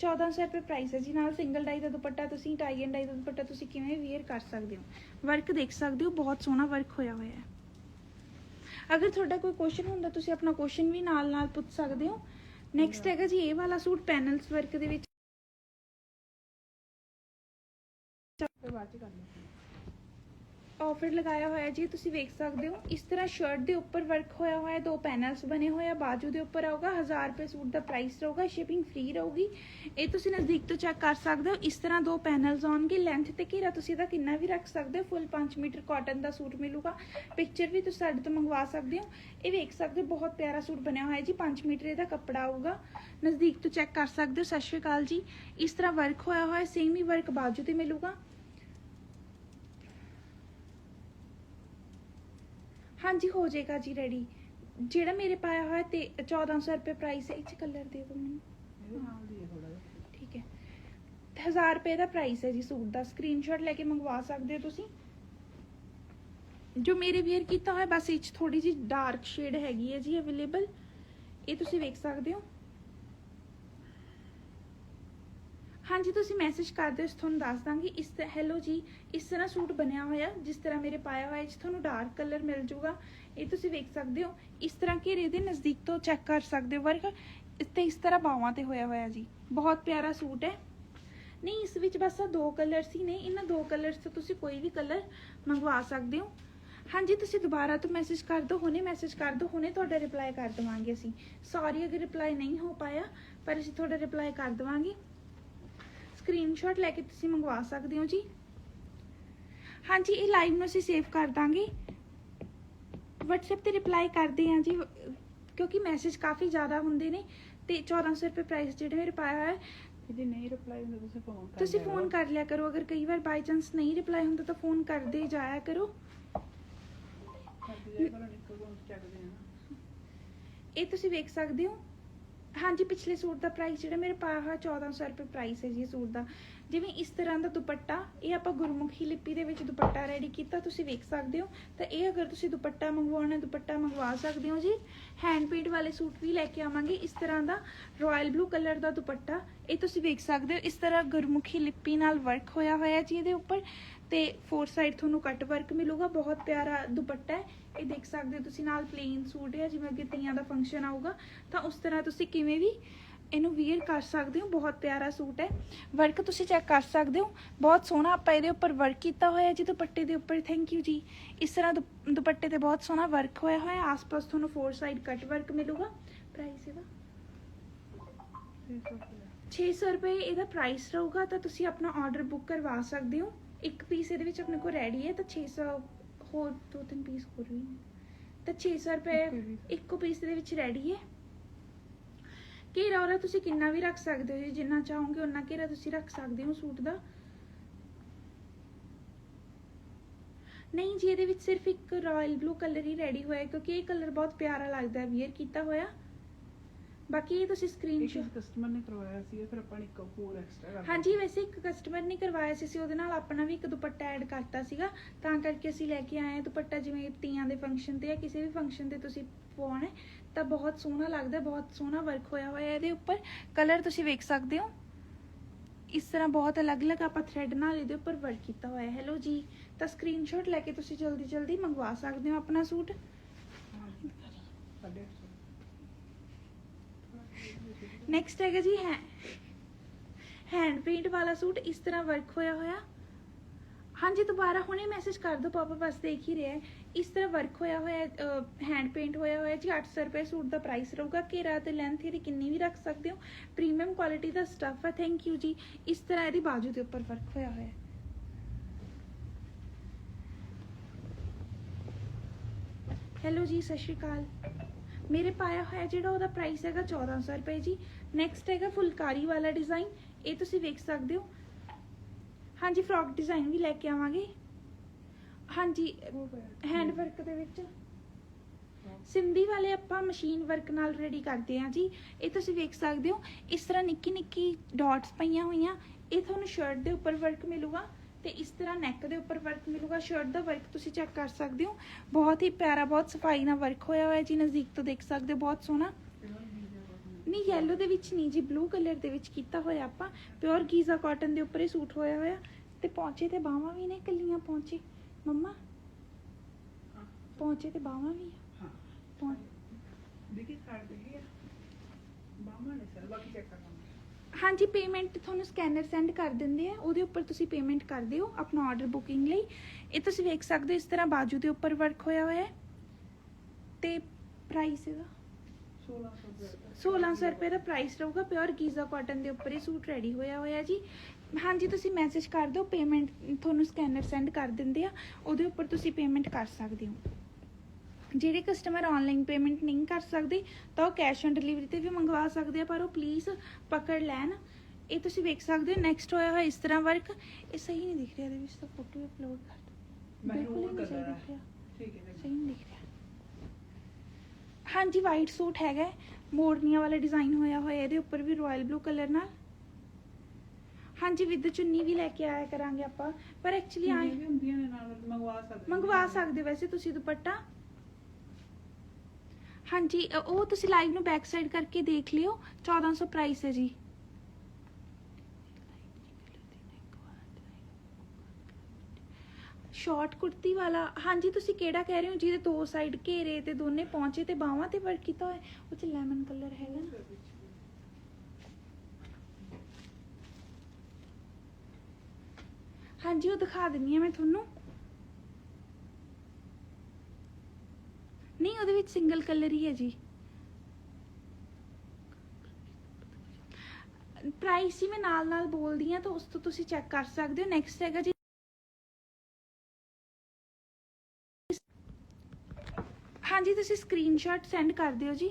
1400 ਰੁਪਏ ਪ੍ਰਾਈਸ ਹੈ ਜੀ, ਨਾਲ ਸਿੰਗਲ ਡਾਈ ਦਾ ਦੁਪੱਟਾ ਤੁਸੀਂ ਟਾਈ ਐਂਡ ਡਾਈ ਦਾ ਦੁਪੱਟਾ ਤੁਸੀਂ ਕਿਵੇਂ ਵੇਅਰ ਕਰ ਸਕਦੇ ਹੋ? ਵਰਕ ਦੇਖ ਸਕਦੇ ਹੋ, ਬਹੁਤ ਸੋਹਣਾ ਵਰਕ ਹੋਇਆ ਹੋਇਆ ਹੈ। ਅਗਰ ਤੁਹਾਡਾ ਕੋਈ ਕੁਐਸਚਨ ਹੁੰਦਾ, ਤੁਸੀਂ ਆਪਣਾ ਕੁਐਸਚਨ ਵੀ ਨਾਲ ਨਾਲ ਪੁੱਛ ਸਕਦੇ ਹੋ। ਨੈਕਸਟ ਹੈਗਾ ਜੀ, ਇਹ ਵਾਲਾ ਸੂਟ ਪੈਨਲਸ ਵਰਕ ਦੇ ਵਿੱਚ ਬਾਅਦ ਚ ਕਰ ਲਓ ਆਫਰ ਲਗਾਇਆ ਹੋਇਆ ਜੀ ਤੁਸੀਂ ਵੇਖ ਸਕਦੇ ਹੋ, ਇਸ ਤਰ੍ਹਾਂ ਸ਼ਰਟ ਦੇ ਉੱਪਰ ਵਰਕ ਹੋਇਆ ਹੋਇਆ ਦੋ ਪੈਨਲਸ ਬਣੇ ਹੋਏ ਆ। ਬਾਜੂ ਦੇ ਉੱਪਰ ਆਊਗਾ 1000 ਰੁਪਏ ਸੂਟ ਦਾ ਪ੍ਰਾਈਸ ਰਹੂਗਾ ਸ਼ਿਪਿੰਗ ਫ੍ਰੀ ਰਹੂਗੀ। ਇਹ ਤੁਸੀਂ ਨਜ਼ਦੀਕ ਤੋਂ ਚੈੱਕ ਕਰ ਸਕਦੇ ਹੋ। ਇਸ ਤਰ੍ਹਾਂ ਦੋ ਪੈਨਲਸ ਆਉਣਗੇ। ਲੈਂਥ ਤੇ ਘੇਰਾ ਤੁਸੀਂ ਇਹਦਾ ਕਿੰਨਾ ਵੀ ਰੱਖ ਸਕਦੇ ਹੋ। ਫੁੱਲ 5 ਮੀਟਰ ਕਾਟਨ ਦਾ ਸੂਟ ਮਿਲੂਗਾ। ਪਿਕਚਰ ਵੀ ਤੁਸੀਂ ਸਾਡੇ ਤੋਂ ਮੰਗਵਾ ਸਕਦੇ ਹੋ। ਇਹ ਵੇਖ ਸਕਦੇ ਹੋ, ਬਹੁਤ ਪਿਆਰਾ ਸੂਟ ਬਣਿਆ ਹੋਇਆ ਜੀ। 5 ਮੀਟਰ ਇਹਦਾ ਕੱਪੜਾ ਆਊਗਾ। ਨਜ਼ਦੀਕ ਤੋਂ ਚੈੱਕ ਕਰ ਸਕਦੇ ਹੋ। ਸਤਿ ਸ਼੍ਰੀ ਅਕਾਲ ਜੀ। ਇਸ ਤਰ੍ਹਾਂ ਵਰਕ ਹੋਇਆ ਹੋਇਆ ਸੇਮ ਹੀ ਵਰਕ ਬਾਜੂ ਤੇ ਮਿਲੂਗਾ। ਹਾਂਜੀ, ਹੋ ਜਾਏਗਾ ਜੀ ਰੈਡੀ ਜਿਹੜਾ ਮੇਰੇ ਪਾਇਆ ਹੋਇਆ ਤੇ 1400 ਰੁਪਏ ਪ੍ਰਾਈਸ ਹੈ, ਇਹ ਚ ਕਲਰ ਦੇ ਦਿਓ ਮੈਨੂੰ। ਨਾਲ ਦੀ ਥੋੜਾ ਜਿਹਾ ਠੀਕ ਹੈ। 1000 ਰੁਪਏ ਦਾ ਪ੍ਰਾਈਸ ਹੈ ਜੀ ਸੂਟ ਦਾ। ਸਕਰੀਨਸ਼ਾਟ ਲੈ ਕੇ ਮੰਗਵਾ ਸਕਦੇ ਹੋ ਤੁਸੀਂ? ਜੋ ਮੇਰੇ ਵੇਅਰ ਕੀਤਾ ਹੋਇਆ, ਬਸ ਇਹ 'ਚ ਥੋੜੀ ਜਿਹੀ ਡਾਰਕ ਸ਼ੇਡ ਹੈਗੀ ਹੈ ਜੀ ਅਵੇਲੇਬਲ ਇਹ ਤੁਸੀਂ ਵੇਖ ਸਕਦੇ ਹੋ। ਹਾਂਜੀ, ਤੁਸੀਂ ਮੈਸੇਜ ਕਰ ਦਿਓ ਤੁਹਾਨੂੰ ਦੱਸ ਦਾਂਗੇ। ਇਸ ਤਰ੍ਹਾਂ ਹੈਲੋ ਜੀ, ਇਸ ਤਰ੍ਹਾਂ ਸੂਟ ਬਣਿਆ ਹੋਇਆ, ਜਿਸ ਤਰ੍ਹਾਂ ਮੇਰੇ ਪਾਇਆ ਹੋਇਆ, ਇਹ ਤੁਹਾਨੂੰ ਡਾਰਕ ਕਲਰ ਮਿਲ ਜਾਊਗਾ ਇਹ ਤੁਸੀਂ ਵੇਖ ਸਕਦੇ ਹੋ, ਇਸ ਤਰ੍ਹਾਂ ਘੇਰੇ ਦੇ ਨਜ਼ਦੀਕ ਤੋਂ ਚੈੱਕ ਕਰ ਸਕਦੇ ਹੋ। ਵਰਕ ਤੇ ਇਸ ਤਰ੍ਹਾਂ ਬਾਹਾਂ ਤੇ ਹੋਇਆ ਹੋਇਆ ਜੀ। ਬਹੁਤ ਪਿਆਰਾ ਸੂਟ ਹੈ। ਨਹੀਂ, ਇਸ ਵਿੱਚ ਬਸ ਆਹ ਦੋ ਕਲਰਸ ਹੀ ਨੇ। ਇਹਨਾਂ ਦੋ ਕਲਰਸ ਤੋਂ ਤੁਸੀਂ ਕੋਈ ਵੀ ਕਲਰ ਮੰਗਵਾ ਸਕਦੇ ਹੋ। ਹਾਂਜੀ, ਤੁਸੀਂ ਦੁਬਾਰਾ ਤੋਂ ਮੈਸੇਜ ਕਰ ਦਿਓ, ਹੁਣੇ ਮੈਸੇਜ ਕਰ ਦਿਓ, ਹੁਣੇ ਤੁਹਾਡਾ ਰਿਪਲਾਈ ਕਰ ਦੇਵਾਂਗੇ ਅਸੀਂ। ਸੌਰੀ ਅਗਰ ਰਿਪਲਾਈ ਨਹੀਂ ਹੋ ਪਾਇਆ, ਪਰ ਅਸੀਂ ਤੁਹਾਡਾ ਰਿਪਲਾਈ ਕਰ ਦੇਵਾਂਗੇ। ਸਕਰੀਨਸ਼ਾਟ ਲੈ ਕੇ ਤੁਸੀਂ ਮੰਗਵਾ ਸਕਦੇ ਹੋ ਜੀ? ਹਾਂਜੀ ਇਹ ਲਾਈਵ ਨੂੰ ਅਸੀਂ ਸੇਵ ਕਰ ਦਾਂਗੇ। WhatsApp ਤੇ ਰਿਪਲਾਈ ਕਰਦੇ ਹਾਂ ਜੀ ਕਿਉਂਕਿ ਮੈਸੇਜ ਕਾਫੀ ਜ਼ਿਆਦਾ ਹੁੰਦੇ ਨੇ ਤੇ 1400 ਰੁਪਏ ਪ੍ਰਾਈਸ ਜਿਹੜੇ ਮੇਰੇ ਪਾਇਆ ਹੋਇਆ ਹੈ। ਜੇ ਨਹੀਂ ਰਿਪਲਾਈ ਹੁੰਦਾ ਤੁਸੀਂ ਫੋਨ ਕਰ ਤੁਸੀਂ ਫੋਨ ਕਰੋ। ਲਿਆ ਕਰੋ। ਅਗਰ ਕਈ ਵਾਰ ਬਾਈ ਚਾਂਸ ਨਹੀਂ ਰਿਪਲਾਈ ਹੁੰਦਾ ਤਾਂ ਫੋਨ ਕਰਦੇ ਜਾਇਆ ਕਰੋ। ਇਹ ਤੁਸੀਂ ਵੇਖ ਸਕਦੇ ਹੋ। ਹਾਂਜੀ, ਪਿਛਲੇ ਸੂਟ ਦਾ ਪ੍ਰਾਈਸ ਜਿਹੜਾ ਮੇਰੇ ਪਾਇਆ ਹੋਇਆ 1400 ਰੁਪਏ ਪ੍ਰਾਈਸ ਹੈ ਜੀ ਇਹ ਸੂਟ ਦਾ। ਜਿਵੇਂ ਇਸ ਤਰ੍ਹਾਂ ਦਾ ਦੁਪੱਟਾ, ਇਹ ਆਪਾਂ ਗੁਰਮੁਖੀ ਲਿਪੀ ਦੇ ਵਿੱਚ ਦੁਪੱਟਾ ਰੈਡੀ ਕੀਤਾ, ਤੁਸੀਂ ਵੇਖ ਸਕਦੇ ਹੋ। ਤਾਂ ਇਹ ਅਗਰ ਤੁਸੀਂ ਦੁਪੱਟਾ ਮੰਗਵਾਉਣਾ, ਦੁਪੱਟਾ ਮੰਗਵਾ ਸਕਦੇ ਹੋ ਜੀ। ਹੈਂਡ ਪੇਂਟ ਵਾਲੇ ਸੂਟ ਵੀ ਲੈ ਕੇ ਆਵਾਂਗੇ, ਇਸ ਤਰ੍ਹਾਂ ਦਾ ਰਾਇਲ ਬਲੂ ਕਲਰ ਦਾ ਦੁਪੱਟਾ। ਇਹ ਤੁਸੀਂ ਵੇਖ ਸਕਦੇ ਹੋ, ਇਸ ਤਰ੍ਹਾਂ ਗੁਰਮੁਖੀ ਲਿਪੀ ਨਾਲ ਵਰਕ ਹੋਇਆ ਹੋਇਆ ਜੀ ਇਹਦੇ ਉੱਪਰ। ਤੇ ਫੋਰ ਸਾਈਡ ਤੁਹਾਨੂੰ ਕੱਟ ਵਰਕ ਮਿਲੂਗਾ, ਬਹੁਤ ਪਿਆਰਾ ਦੁਪੱਟਾ ਹੈ। ਇਹ ਦੇਖ ਸਕਦੇ ਹੋ ਤੁਸੀਂ, ਨਾਲ ਪਲੇਨ ਸੂਟ ਹੈ, ਜਿਵੇਂ ਅੱਗੇ ਤੀਆਂ ਦਾ ਫੰਕਸ਼ਨ ਆਊਗਾ। ਤਾਂ ਉਸ ਤਰ੍ਹਾਂ ਤੁਸੀਂ ਕਿਵੇਂ ਵੀ ਇਹਨੂੰ ਵੀਅਰ ਕਰ ਸਕਦੇ ਹੋ, ਬਹੁਤ ਪਿਆਰਾ ਸੂਟ ਹੈ। ਵਰਕ ਤੁਸੀਂ ਚੈੱਕ ਕਰ ਸਕਦੇ ਹੋ। ਬਹੁਤ ਸੋਹਣਾ ਆਪਾਂ ਇਹਦੇ ਉੱਪਰ ਵਰਕ ਕੀਤਾ ਹੋਇਆ ਜੀ ਦੁਪੱਟੇ ਦੇ ਉੱਪਰ ਥੈਂਕ ਯੂ ਜੀ। ਇਸ ਤਰ੍ਹਾਂ ਦੁਪੱਟੇ ਤੇ ਬਹੁਤ ਸੋਹਣਾ ਵਰਕ ਹੋਇਆ ਹੋਇਆ, ਆਸ-ਪਾਸ ਤੁਹਾਨੂੰ ਫੋਰ ਸਾਈਡ ਕੱਟ ਵਰਕ ਮਿਲੂਗਾ। ਪ੍ਰਾਈਸ ਇਹਦਾ? 600 ਰੁਪਏ ਇਹਦਾ ਪ੍ਰਾਈਸ ਰਹੂਗਾ, ਤਾਂ ਤੁਸੀਂ ਆਪਣਾ ਆਰਡਰ ਬੁੱਕ ਕਰਵਾ ਸਕਦੇ ਹੋ। ਇੱਕ ਪੀਸ ਇਹਦੇ ਵਿੱਚ ਆਪਣੇ ਕੋਲ ਰੈਡੀ ਹੈ ਤਾਂ 600 ਹੋਰ ਦੋ ਤਿੰਨ ਪੀਸ ਹੋਰ ਵੀ ਨੇ। ਤਾਂ 600 ਰੁਪਏ ਇੱਕੋ ਪੀਸ ਦੇ ਵਿੱਚ ਰੈਡੀ ਹੈ। ਘੇਰਾ ਉਹਦਾ ਤੁਸੀਂ ਕਿੰਨਾ ਵੀ ਰੱਖ ਸਕਦੇ ਹੋ ਜੀ ਜਿੰਨਾ ਚਾਹੋਗੇ ਉਨਾ ਘੇਰਾ ਤੁਸੀਂ ਰੱਖ ਸਕਦੇ ਹੋ ਸੂਟ ਦਾ। ਨਹੀਂ ਜੀ ਇਹਦੇ ਵਿੱਚ ਸਿਰਫ ਇੱਕ ਰਾਇਲ ਬਲੂ ਕਲਰ ਹੀ ਰੈਡੀ ਹੋਇਆ ਕਿਉਂਕਿ ਇਹ ਕਲਰ ਬਹੁਤ ਪਿਆਰਾ ਲੱਗਦਾ ਹੈ ਵੀਅਰ ਕੀਤਾ ਹੋਇਆ। ਬਾਕੀ ਇਹ ਤੁਸੀਂ ਇੱਕ ਸਕਰੀਨਸ਼ਾਟ ਕਸਟਮਰ ਨੇ ਕਰਵਾਇਆ ਸੀ ਫਿਰ ਆਪਾਂ ਨੇ ਇੱਕ ਹੋਰ ਐਕਸਟਰਾ ਕਰ ਹਾਂਜੀ ਵੈਸੇ ਇੱਕ ਕਸਟਮਰ ਨੇ ਕਰਵਾਇਆ ਸੀ ਅਸੀਂ ਉਹਦੇ ਨਾਲ ਆਪਣਾ ਵੀ ਇੱਕ ਦੁਪੱਟਾ ਐਡ ਕਰਤਾ ਸੀਗਾ। ਤਾਂ ਕਰਕੇ ਅਸੀਂ ਲੈ ਕੇ ਆਏ ਹਾਂ ਦੁਪੱਟਾ ਜਿਵੇਂ ਤੀਆਂ ਦੇ ਫੰਕਸ਼ਨ ਤੇ ਜਾਂ ਕਿਸੇ ਵੀ ਫੰਕਸ਼ਨ ਤੇ ਤੁਸੀਂ ਪਾਉਣਾ ਹੈ ਤਾਂ ਬਹੁਤ ਸੋਹਣਾ ਲੱਗਦਾ ਬਹੁਤ ਸੋਹਣਾ ਵਰਕ ਹੋਇਆ ਹੋਇਆ ਹੈ। ਇਹਦੇ ਉੱਪਰ ਕਲਰ ਤੁਸੀਂ ਵੇਖ ਸਕਦੇ ਹੋ। ਇਸ ਤਰ੍ਹਾਂ ਬਹੁਤ ਅਲੱਗ-ਅਲੱਗ ਆਪਾਂ ਥ੍ਰੈਡ ਨਾਲ ਇਹਦੇ ਉੱਪਰ ਵਰਕ ਕੀਤਾ ਹੋਇਆ ਹੈ। ਹੈਲੋ ਜੀ ਤਾਂ ਸਕਰੀਨਸ਼ਾਟ ਲੈ ਕੇ ਤੁਸੀਂ ਜਲਦੀ ਜਲਦੀ ਮੰਗਵਾ ਸਕਦੇ ਹੋ ਆਪਣਾ ਸੂਟ? ਸਾਡੇ ਨੈਕਸਟ ਹੈਗਾ ਜੀ ਹੈ ਹੈਂਡ ਪੇਂਟ ਵਾਲਾ ਸੂਟ ਇਸ ਤਰ੍ਹਾਂ ਵਰਕ ਹੋਇਆ ਹੋਇਆ। ਹਾਂਜੀ, ਦੁਬਾਰਾ ਹੁਣੇ ਮੈਸੇਜ ਕਰ ਦਿਓ ਪਾਪਾ ਬਸ ਦੇਖ ਹੀ ਰਿਹਾ ਹੈ। ਇਸ ਤਰ੍ਹਾਂ ਵਰਕ ਹੋਇਆ ਹੋਇਆ ਹੈਂਡ ਪੇਂਟ ਹੋਇਆ ਹੋਇਆ ਜੀ। 800 ਰੁਪਏ ਸੂਟ ਦਾ ਪ੍ਰਾਈਸ ਰਹੂਗਾ। ਘੇਰਾ ਤੇ ਲੈਂਥ ਇਹਦੀ ਕਿੰਨੀ ਵੀ ਰੱਖ ਸਕਦੇ ਹੋ। ਪ੍ਰੀਮੀਅਮ ਕੁਆਲਿਟੀ ਦਾ ਸਟੱਫ ਹੈ। ਥੈਂਕ ਯੂ ਜੀ। ਇਸ ਤਰ੍ਹਾਂ ਇਹਦੀ ਬਾਜੂ ਦੇ ਉੱਪਰ ਵਰਕ ਹੋਇਆ ਹੋਇਆ ਹੈ। ਹੈਲੋ ਜੀ, ਸਤਿ ਸ਼੍ਰੀ ਅਕਾਲ। ਮੇਰੇ ਪਾਇਆ ਹੋਇਆ ਜਿਹੜਾ ਉਹਦਾ ਪ੍ਰਾਈਸ ਹੈਗਾ 1400 ਰੁਪਏ ਜੀ। ਨੈਕਸਟ ਹੈਗਾ ਫੁਲਕਾਰੀ ਵਾਲਾ ਡਿਜ਼ਾਈਨ ਇਹ ਤੁਸੀਂ ਵੇਖ ਸਕਦੇ ਹੋ। ਹਾਂਜੀ ਫਰੋਕ ਡਿਜ਼ਾਈਨ ਵੀ ਲੈ ਕੇ ਆਵਾਂਗੇ। ਹਾਂਜੀ ਹੈਂਡ ਵਰਕ ਦੇ ਵਿੱਚ। ਸਿੰਧੀ ਵਾਲੇ ਆਪਾਂ ਮਸ਼ੀਨ ਵਰਕ ਨਾਲ ਰੈਡੀ ਕਰਦੇ ਹਾਂ ਜੀ। ਇਹ ਤੁਸੀਂ ਵੇਖ ਸਕਦੇ ਹੋ, ਇਸ ਤਰ੍ਹਾਂ ਨਿੱਕੀ ਨਿੱਕੀ ਡਾਟਸ ਪਈਆਂ ਹੋਈਆਂ। ਇਹ ਤੁਹਾਨੂੰ ਸ਼ਰਟ ਦੇ ਉੱਪਰ ਵਰਕ ਮਿਲੂਗਾ ਤੇ ਇਸ ਤਰ੍ਹਾਂ ਨੈਕ ਦੇ ਉੱਪਰ ਵਰਕ ਮਿਲੂਗਾ। ਸ਼ਰਟ ਦਾ ਵਰਕ ਤੁਸੀਂ ਚੈੱਕ ਕਰ ਸਕਦੇ ਹੋ। ਬਹੁਤ ਹੀ ਪਿਆਰਾ, ਬਹੁਤ ਸਫ਼ਾਈ ਨਾਲ ਵਰਕ ਹੋਇਆ ਹੋਇਆ ਜੀ, ਨਜ਼ਦੀਕ ਤੋਂ ਦੇਖ ਸਕਦੇ ਹੋ। ਬਹੁਤ ਸੋਹਣਾ ਨਹੀਂ ਯੈਲੋ ਦੇ ਵਿੱਚ ਨਹੀਂ ਜੀ ਬਲੂ ਕਲਰ ਦੇ ਵਿੱਚ ਕੀਤਾ ਹੋਇਆ ਆਪਾਂ। ਪਿਓਰ ਗੀਜ਼ਾ ਕਾਟਨ ਦੇ ਉੱਪਰ ਹੀ ਸੂਟ ਹੋਇਆ ਹੋਇਆ। ਤੇ ਪੌਂਚੇ ਤੇ ਬਾਹਾਂ ਵੀ ਨੇ ਕੱਲੀਆਂ ਪੌਂਚੇ। ਮੰਮਾ ਪੌਂਚੇ ਤੇ ਬਾਹਾਂ ਵੀ ਹਾਂ। ਪੌਂ- ਦੇਖੀ ਦੇਖੀ ਨੇ ਸਰ ਬਾਕੀ ਚੈੱਕ ਕਰਾਂਗੇ ਹਾਂਜੀ ਪੇਮੈਂਟ ਤੁਹਾਨੂੰ ਸਕੈਨਰ ਸੈਂਡ ਕਰ ਦਿੰਦੇ ਆ। ਉਹਦੇ ਉੱਪਰ ਤੁਸੀਂ ਪੇਮੈਂਟ ਕਰ ਦਿਓ ਆਪਣਾ ਆਰਡਰ ਬੁਕਿੰਗ ਲਈ। ਇਹ ਤੁਸੀਂ ਵੇਖ ਸਕਦੇ ਹੋ ਇਸ ਤਰ੍ਹਾਂ ਬਾਜੂ ਦੇ ਉੱਪਰ ਵਰਕ ਹੋਇਆ ਹੋਇਆ ਹੈ। ਤੇ ਪ੍ਰਾਈਸ ਇਹਦਾ। 1600 ਰੁਪਏ 1600 ਰੁਪਏ ਦਾ ਪ੍ਰਾਈਸ ਰਹੂਗਾ ਪਿਓਰ ਗੀਜ਼ਾ ਕਾਟਨ ਦੇ ਉੱਪਰ ਹੀ ਸੂਟ ਰੈਡੀ ਹੋਇਆ ਹੋਇਆ ਜੀ। ਹਾਂਜੀ ਤੁਸੀਂ ਮੈਸੇਜ ਕਰ ਦਿਓ ਪੇਮੈਂਟ ਤੁਹਾਨੂੰ ਸਕੈਨਰ ਸੈਂਡ ਕਰ ਦਿੰਦੇ ਆ ਉਹਦੇ ਉੱਪਰ ਤੁਸੀਂ ਪੇਮੈਂਟ ਕਰ ਸਕਦੇ ਹੋ। ਜਿਹੜੇ ਕਸਟਮਰ ਆਨਲਾਈਨ ਪੇਮੈਂਟ ਨਹੀਂ ਕਰ ਸਕਦੇ ਤਾਂ ਉਹ ਕੈਸ਼ ਔਨ ਡਿਲੀਵਰੀ ਤੇ ਵੀ ਮੰਗਵਾ ਸਕਦੇ ਆ ਪਰ ਉਹ ਪਲੀਜ਼ ਪਕੜ ਲੈਣ। ਇਹ ਤੁਸੀਂ ਵੇਖ ਸਕਦੇ ਹੋ ਨੈਕਸਟ ਹੋਇਆ ਹੋਇਆ ਇਸ ਤਰ੍ਹਾਂ ਵਰਕ ਇਹ ਸਹੀ ਨਹੀਂ ਦਿਖ ਰਿਹਾ ਇਹਦੇ ਵਿੱਚ ਤਾਂ ਫੋਟੋ ਅਪਲੋਡ ਕਰ ਮੈਂ ਬਿਲਕੁਲ ਨਹੀਂ ਸਹੀ ਦਿਖ ਰਿਹਾ। ਠੀਕ ਹੈ ਸਹੀ ਨਹੀਂ ਦਿਖ ਰਿਹਾ। ਹਾਂਜੀ ਵਾਈਟ ਸੂਟ ਹੈਗਾ। ਮੋਰਨੀਆਂ ਵਾਲਾ ਡਿਜ਼ਾਈਨ ਹੋਇਆ ਹੋਇਆ ਇਹਦੇ ਉੱਪਰ ਵੀ ਰਾਇਲ ਬਲੂ ਕਲਰ ਨਾਲ। ਹਾਂਜੀ ਵਿਦ ਚੁੰਨੀ ਵੀ ਲੈ ਕੇ ਆਇਆ ਕਰਾਂਗੇ ਆਪਾਂ। ਪਰ ਐਕਚੁਅਲੀ ਆਏ ਵੀ ਹੁੰਦੀਆਂ ਨੇ ਨਾਲ ਮੰਗਵਾ ਸਕਦੇ ਮੰਗਵਾ ਸਕਦੇ ਵੈਸੇ ਤੁਸੀਂ ਦੁਪੱਟਾ। ਹਾਂਜੀ ਉਹ ਤੁਸੀਂ ਲਾਈਵ ਨੂੰ ਬੈਕ ਸਾਈਡ ਕਰਕੇ ਦੇਖ ਲਿਓ। 1400 ਪ੍ਰਾਈਸ ਹੈ ਜੀ। ਸ਼ਾਰਟ ਕੁੜਤੀ ਵਾਲਾ। ਹਾਂਜੀ, ਤੁਸੀਂ ਕਿਹੜਾ ਕਹਿ ਰਹੇ ਹੋ? ਜਿਹਦੇ ਦੋ ਸਾਈਡ ਘੇਰੇ ਤੇ ਦੋਨੇ ਪਹੁੰਚੇ ਤੇ ਬਾਹਾਂ ਤੇ ਵਰਕ ਕੀਤਾ ਹੋਇਆ। ਉਹ ਚ ਲੈਮਨ ਕਲਰ ਹੈਗਾ। ਨਾ ਹਾਂਜੀ, ਉਹ ਦਿਖਾ ਦਿੰਨੀ ਆ ਮੈਂ ਤੁਹਾਨੂੰ। ਨਹੀਂ, ਉਹਦੇ ਵਿੱਚ ਸਿੰਗਲ ਕਲਰ ਹੀ ਹੈ ਜੀ। ਪ੍ਰਾਈਸ ਹੀ ਮੈਂ ਨਾਲ ਨਾਲ ਬੋਲਦੀ ਆ, ਤਾਂ ਉਸ ਤੋਂ ਤੁਸੀਂ ਚੈੱਕ ਕਰ ਸਕਦੇ ਹੋ। ਨੈਕਸਟ ਹੈਗਾ ਜੀ ਹਾਂਜੀ ਤੁਸੀਂ ਸਕਰੀਨਸ਼ਾਟ ਸੈਂਡ ਕਰ ਦਿਓ ਜੀ।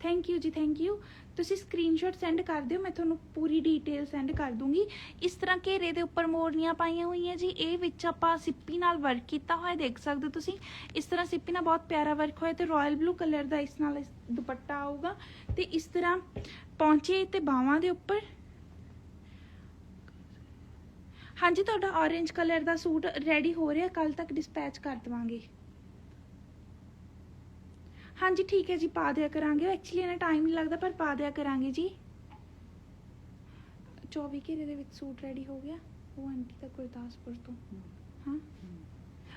ਥੈਂਕ ਯੂ ਜੀ ਥੈਂਕ ਯੂ ਤੁਸੀਂ ਸਕਰੀਨਸ਼ਾਟ ਸੈਂਡ ਕਰ ਦਿਓ, ਮੈਂ ਤੁਹਾਨੂੰ ਪੂਰੀ ਡਿਟੇਲ ਸੈਂਡ ਕਰ ਦੂੰਗੀ। ਇਸ ਤਰ੍ਹਾਂ ਘੇਰੇ ਦੇ ਉੱਪਰ ਮੋਰਨੀਆਂ ਪਾਈਆਂ ਹੋਈਆਂ ਜੀ। ਇਹ ਵਿੱਚ ਆਪਾਂ ਸਿੱਪੀ ਨਾਲ ਵਰਕ ਕੀਤਾ ਹੋਇਆ, ਦੇਖ ਸਕਦੇ ਹੋ ਤੁਸੀਂ। ਇਸ ਤਰ੍ਹਾਂ ਸਿੱਪੀ ਨਾਲ ਬਹੁਤ ਪਿਆਰਾ ਵਰਕ ਹੋਇਆ ਤੇ ਰਾਇਲ ਬਲੂ ਕਲਰ ਦਾ ਇਸ ਨਾਲ ਦੁਪੱਟਾ ਆਊਗਾ। ਤੇ ਇਸ ਤਰ੍ਹਾਂ ਪੌਂਚੇ ਤੇ ਬਾਹਾਂ ਦੇ ਉੱਪਰ। ਹਾਂਜੀ, ਤੁਹਾਡਾ orange ਕਲਰ ਦਾ ਸੂਟ ਰੈਡੀ ਹੋ ਰਿਹਾ ਕੱਲ ਤੱਕ ਡਿਸਪੈਚ ਕਰ ਦਵਾਂਗੇ। ਹਾਂਜੀ, ਠੀਕ ਹੈ ਜੀ, ਪਾ ਦਿਆ ਕਰਾਂਗੇ। ਐਕਚੁਅਲੀ ਇਹਨਾਂ ਟਾਈਮ ਨਹੀਂ ਲੱਗਦਾ, ਪਰ ਪਾ ਦਿਆ ਕਰਾਂਗੇ ਜੀ। 24 ਘੇਰੇ ਦੇ ਵਿੱਚ ਸੂਟ ਰੈਡੀ ਹੋ ਗਿਆ। ਉਹ ਆਂਟੀ ਦਾ ਗੁਰਦਾਸਪੁਰ ਤੋਂ। ਹਾਂ।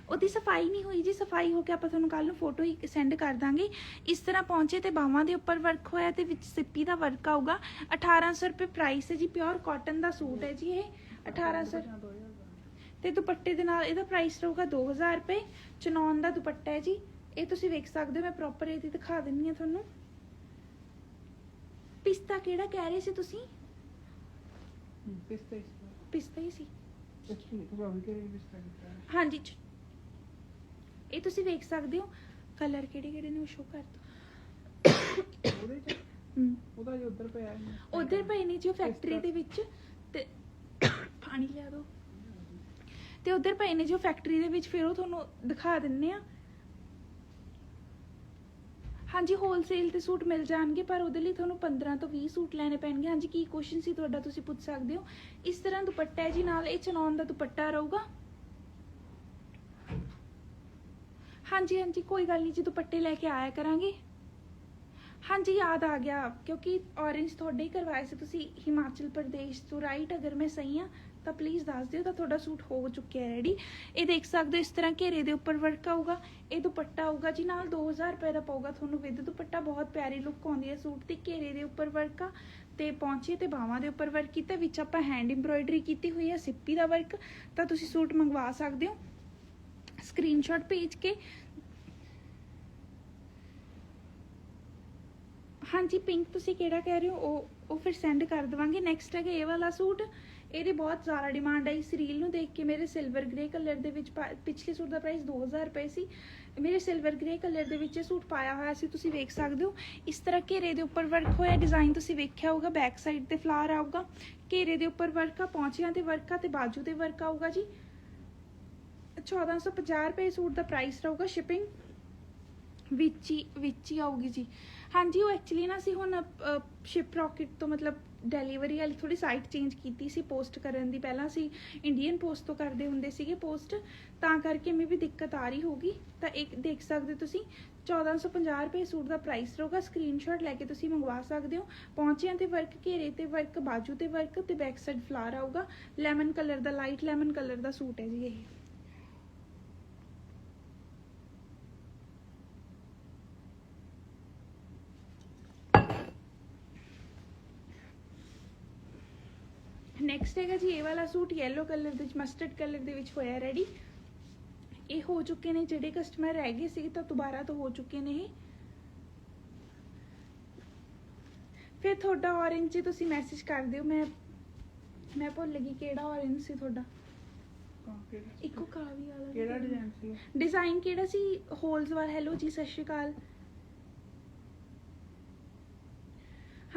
ਉਹਦੀ ਸਫ਼ਾਈ ਨਹੀਂ ਹੋਈ ਜੀ, ਸਫ਼ਾਈ ਹੋ ਕੇ ਆਪਾਂ ਤੁਹਾਨੂੰ ਕੱਲ ਨੂੰ ਫੋਟੋ ਹੀ ਸੈਂਡ ਕਰ ਦਾਂਗੇ। ਇਸ ਤਰ੍ਹਾਂ ਪਹੁੰਚੇ ਤੇ ਬਾਹਾਂ ਦੇ ਉੱਪਰ ਵਰਕ ਹੋਇਆ ਤੇ ਵਿੱਚ ਸਿੱਪੀ ਦਾ ਵਰਕ ਆਊਗਾ। 1800 ਰੁਪਏ ਪ੍ਰਾਈਸ ਹੈ ਜੀ ਪਿਓਰ ਕਾਟਨ ਦਾ ਸੂਟ ਹੈ ਜੀ ਇਹ। 1800 ਤੇ ਦੁਪੱਟੇ ਦੇ ਨਾਲ ਇਹਦਾ ਪ੍ਰਾਈਸ ਰਹੂਗਾ 2000 ਰੁਪਏ। ਚਨੌਨ ਦਾ ਦੁਪੱਟਾ ਹੈ ਜੀ। ਇਹ ਤੁਸੀਂ ਵੇਖ ਸਕਦੇ ਹੋ ਮੈਂ ਪ੍ਰੋਪਰ ਇਹਦੀ ਦਿਖਾ ਦਿੰਨੀ ਆ ਤੁਹਾਨੂੰ। ਪਿਸਤਾ ਕਿਹੜਾ ਕਹਿ ਰਹੇ ਸੀ ਤੁਸੀਂ? ਪਿਸਤੇ ਪਿਸਤਾ ਹੀ ਸੀ। ਪਿਸਤਾ। ਹਾਂਜੀ ਇਹ ਤੁਸੀਂ ਵੇਖ ਸਕਦੇ ਹੋ ਕਲਰ ਕਿਹੜੇ ਕਿਹੜੇ ਨੇ ਸ਼ੋ ਕਰ ਦੋ। ਉਹਦੇ ਜੋ ਉੱਧਰ ਪਿਆ ਹੈ ਉਧਰ ਪਏ ਨੇ ਜੀ ਉਹ ਫੈਕਟਰੀ ਦੇ ਵਿੱਚ ਤੇ ਪਾਣੀ ਲਿਆ ਦੋ। ਤੇ ਉਧਰ ਪਏ ਨੇ ਜੀ ਉਹ ਫੈਕਟਰੀ ਦੇ ਵਿੱਚ ਫਿਰ ਉਹ ਤੁਹਾਨੂੰ ਦਿਖਾ ਦਿੰਨੇ ਆ। ਹਾਂਜੀ ਹੋਲਸੇਲ ਤੇ ਸੂਟ ਮਿਲ ਜਾਣਗੇ, ਪਰ ਉਹਦੇ ਲਈ ਤੁਹਾਨੂੰ 15 ਤੋਂ 20 ਸੂਟ ਲੈਣੇ ਪੈਣਗੇ। ਹਾਂਜੀ, ਕੀ ਕੁਐਸਚਨ ਸੀ ਤੁਹਾਡਾ, ਤੁਸੀਂ ਪੁੱਛ ਸਕਦੇ ਹੋ? ਇਸ ਤਰ੍ਹਾਂ ਦੁਪੱਟਾ ਹੈ ਜੀ, ਨਾਲ ਇਹ ਚਨੌਨ ਦਾ ਦੁਪੱਟਾ ਰਹੂਗਾ? ਹਾਂਜੀ ਹਾਂਜੀ, ਕੋਈ ਗੱਲ ਨਹੀਂ ਜੀ, ਦੁਪੱਟੇ ਲੈ ਕੇ ਆਇਆ ਕਰਾਂਗੇ। ਹਾਂਜੀ, ਯਾਦ ਆ ਗਿਆ, ਕਿਉਂਕਿ orange ਤੁਹਾਡੇ ਹੀ ਕਰਵਾਇਆ ਸੀ। ਤੁਸੀਂ ਹਿਮਾਚਲ ਪ੍ਰਦੇਸ਼ ਤੋਂ ਰਾਈਟ ਅਗਰ ਮੈਂ ਸਹੀ ਆ ਤਾਂ ਪਲੀਜ਼ ਦੱਸ ਦਿਓ, ਤਾਂ ਤੁਹਾਡਾ ਸੂਟ ਹੋ ਚੁੱਕਿਆ ਰੈਡੀ ਇਹ ਦੇਖ ਸਕਦੇ ਹੋ, ਇਸ ਤਰ੍ਹਾਂ ਘੇਰੇ ਦੇ ਉੱਪਰ ਵਰਕ ਆਊਗਾ। ਇਹ ਦੁਪੱਟਾ ਆਊਗਾ ਜੀ, ਨਾਲ 2000 ਰੁਪਏ ਦਾ ਪਊਗਾ ਤੁਹਾਨੂੰ ਵਿਦ ਦੁਪੱਟਾ। ਬਹੁਤ ਪਿਆਰੀ ਲੁੱਕ ਆਉਂਦੀ ਹੈ ਸੂਟ ਤੇ ਘੇਰੇ ਦੇ ਉੱਪਰ ਵਰਕ ਆ ਤੇ ਪੌਂਚੇ ਤੇ ਬਾਹਾਂ ਦੇ ਉੱਪਰ ਵਰਕ ਕੀਤਾ, ਵਿੱਚ ਆਪਾਂ ਹੈਂਡ ਐਮਬ੍ਰੋਇਡਰੀ ਕੀਤੀ ਹੋਈ ਹੈ, ਸਿੱਪੀ ਦਾ ਵਰਕ ਤਾਂ ਤੁਸੀਂ ਸੂਟ ਮੰਗਵਾ ਸਕਦੇ ਹੋ। ਸਕਰੀਨਸ਼ਾਟ ਭੇਜ ਕੇ। ਹਾਂਜੀ ਪਿੰਕ ਤੁਸੀਂ ਕਿਹੜਾ ਕਹਿ ਰਹੇ ਹੋ? ਉਹ ਉਹ ਫਿਰ ਸੈਂਡ ਕਰ ਦਵਾਂਗੇ। ਨੈਕਸਟ ਹੈਗਾ ਇਹ ਵਾਲਾ ਸੂਟ। ਇਹਦੀ ਬਹੁਤ ਜ਼ਿਆਦਾ ਡਿਮਾਂਡ ਆਈ। ਇਸ ਰੀਲ ਨੂੰ ਦੇਖ ਕੇ ਮੇਰੇ ਸਿਲਵਰ ਗ੍ਰੇ ਕਲਰ ਦੇ ਵਿੱਚ ਪਿਛਲੇ ਸੂਟ ਦਾ ਪ੍ਰਾਈਸ 2000 ਰੁਪਏ ਸੀ। ਮੇਰੇ ਸਿਲਵਰ ਗ੍ਰੇ ਕਲਰ ਦੇ ਵਿੱਚ ਇਹ ਸੂਟ ਪਾਇਆ ਹੋਇਆ ਸੀ, ਤੁਸੀਂ ਵੇਖ ਸਕਦੇ ਹੋ। ਇਸ ਤਰ੍ਹਾਂ ਘੇਰੇ ਦੇ ਉੱਪਰ ਵਰਕ ਹੋਇਆ। ਡਿਜ਼ਾਈਨ ਤੁਸੀਂ ਵੇਖਿਆ ਹੋਊਗਾ ਬੈਕ ਸਾਈਡ ਤੇ ਫਲਾਰ ਆਊਗਾ। ਘੇਰੇ ਦੇ ਉੱਪਰ ਵਰਕ ਆ, ਪੌਂਚਿਆਂ ਤੇ ਵਰਕ ਆ ਤੇ ਬਾਜੂ ਤੇ ਵਰਕ ਆਊਗਾ ਜੀ। 1450 ਰੁਪਏ ਸੂਟ ਦਾ ਪ੍ਰਾਈਸ ਰਹੂਗਾ ਸ਼ਿਪਿੰਗ ਵਿੱਚ ਹੀ ਵਿੱਚ ਹੀ ਆਊਗੀ ਜੀ। ਹਾਂਜੀ, ਉਹ ਐਕਚੁਅਲੀ ਨਾ ਅਸੀਂ ਹੁਣ ਸ਼ਿਪ ਰੌਕਟ ਤੋਂ ਮਤਲਬ ਡੈਲੀਵਰੀ ਵਾਲੀ ਥੋੜੀ ਸਾਈਟ ਚੇਂਜ ਕੀਤੀ ਸੀ ਪੋਸਟ ਕਰਨ ਦੀ। ਪਹਿਲਾਂ ਅਸੀਂ ਇੰਡੀਅਨ ਪੋਸਟ ਤੋਂ ਕਰਦੇ ਹੁੰਦੇ ਸੀਗੇ ਪੋਸਟ ਤਾਂ ਕਰਕੇ ਮੇ ਵੀ ਦਿੱਕਤ ਆ ਰਹੀ ਹੋਗੀ ਤਾਂ ਇੱਕ ਦੇਖ ਸਕਦੇ ਹੋ ਤੁਸੀਂ 1450 ਰੁਪਏ ਸੂਟ ਦਾ ਪ੍ਰਾਈਸ ਰਹੂਗਾ। ਸਕਰੀਨਸ਼ਾਟ ਲੈ ਕੇ ਤੁਸੀਂ ਮੰਗਵਾ ਸਕਦੇ ਹੋ। ਪਹੁੰਚਿਆਂ ਤੇ ਵਰਕ ਘੇਰੇ ਤੇ ਵਰਕ ਬਾਜੂ ਤੇ ਵਰਕ ਤੇ ਬੈਕ ਸਾਈਡ ਫਲਾਰ ਆਊਗਾ। ਲੈਮਨ ਕਲਰ ਦਾ ਲਾਈਟ ਲੈਮਨ ਕਲਰ ਦਾ ਸੂਟ ਹੈ ਜੀ ਇਹ। ਨੈਕਸਟ ਹੈਗਾ ਜੀ ਇਹ ਵਾਲਾ ਸੂਟ ਯੈਲੋ ਕਲਰ ਦੇ ਵਿੱਚ ਮਸਟਰਡ ਕਲਰ ਦੇ ਵਿੱਚ ਹੋਇਆ ਰੈਡੀ ਇਹ ਹੋ ਚੁੱਕੇ ਨੇ ਜਿਹੜੇ ਕਸਟਮਰ ਰਹਿ ਗਏ ਸੀ ਤਾਂ ਦੁਬਾਰਾ ਤੋਂ ਹੋ ਚੁੱਕੇ ਨੇ ਇਹ। ਫਿਰ ਤੁਹਾਡਾ orange ਜੀ ਤੁਸੀਂ ਮੈਸੇਜ ਕਰ ਦਿਓ ਮੈਂ ਮੈਂ ਭੁੱਲ ਗਈ ਕਿਹੜਾ orange ਸੀ ਤੁਹਾਡਾ। ਇੱਕੋ ਕਾਵੀ ਵਾਲਾ ਕਿਹੜਾ। ਡਿਜ਼ਾਈਨ ਸੀ? ਡਿਜ਼ਾਈਨ ਕਿਹੜਾ ਸੀ? ਹੋਲਸ ਵਾਲਾ ਹੈਲੋ ਜੀ ਸਤਿ ਸ਼੍ਰੀ ਅਕਾਲ।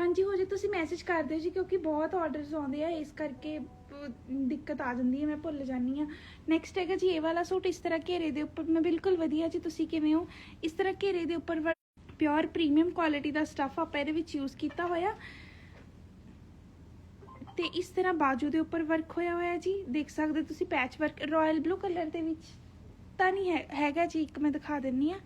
ਹਾਂਜੀ, ਹੋ ਜੇ ਤੁਸੀਂ ਮੈਸੇਜ ਕਰ ਦਿਓ ਜੀ, ਕਿਉਂਕਿ ਬਹੁਤ ਆਰਡਰਸ ਆਉਂਦੇ ਆ, ਇਸ ਕਰਕੇ ਦਿੱਕਤ ਆ ਜਾਂਦੀ ਹੈ, ਮੈਂ ਭੁੱਲ ਜਾਂਦੀ ਆ ਨੈਕਸਟ ਹੈਗਾ ਜੀ, ਇਹ ਵਾਲਾ ਸੂਟ ਇਸ ਤਰ੍ਹਾਂ ਘੇਰੇ ਦੇ ਉੱਪਰ, ਮੈਂ ਬਿਲਕੁਲ ਵਧੀਆ ਜੀ, ਤੁਸੀਂ ਕਿਵੇਂ ਹੋ? ਇਸ ਤਰ੍ਹਾਂ ਘੇਰੇ ਦੇ ਉੱਪਰ ਪਿਓਰ ਪ੍ਰੀਮੀਅਮ ਕੁਆਲਿਟੀ ਦਾ ਸਟੱਫ ਆਪਾਂ ਇਹਦੇ ਵਿੱਚ ਯੂਜ਼ ਕੀਤਾ ਹੋਇਆ। ਤੇ ਇਸ ਤਰ੍ਹਾਂ ਬਾਜੂ ਦੇ ਉੱਪਰ ਵਰਕ ਹੋਇਆ ਹੋਇਆ ਜੀ, ਦੇਖ ਸਕਦੇ ਹੋ ਤੁਸੀਂ patch work royal blue colour ਦੇ ਵਿੱਚ ਤਾਂ ਨਹੀਂ ਹੈਗਾ ਜੀ, ਇੱਕ ਮੈਂ ਦਿਖਾ ਦਿੰਨੀ ਆ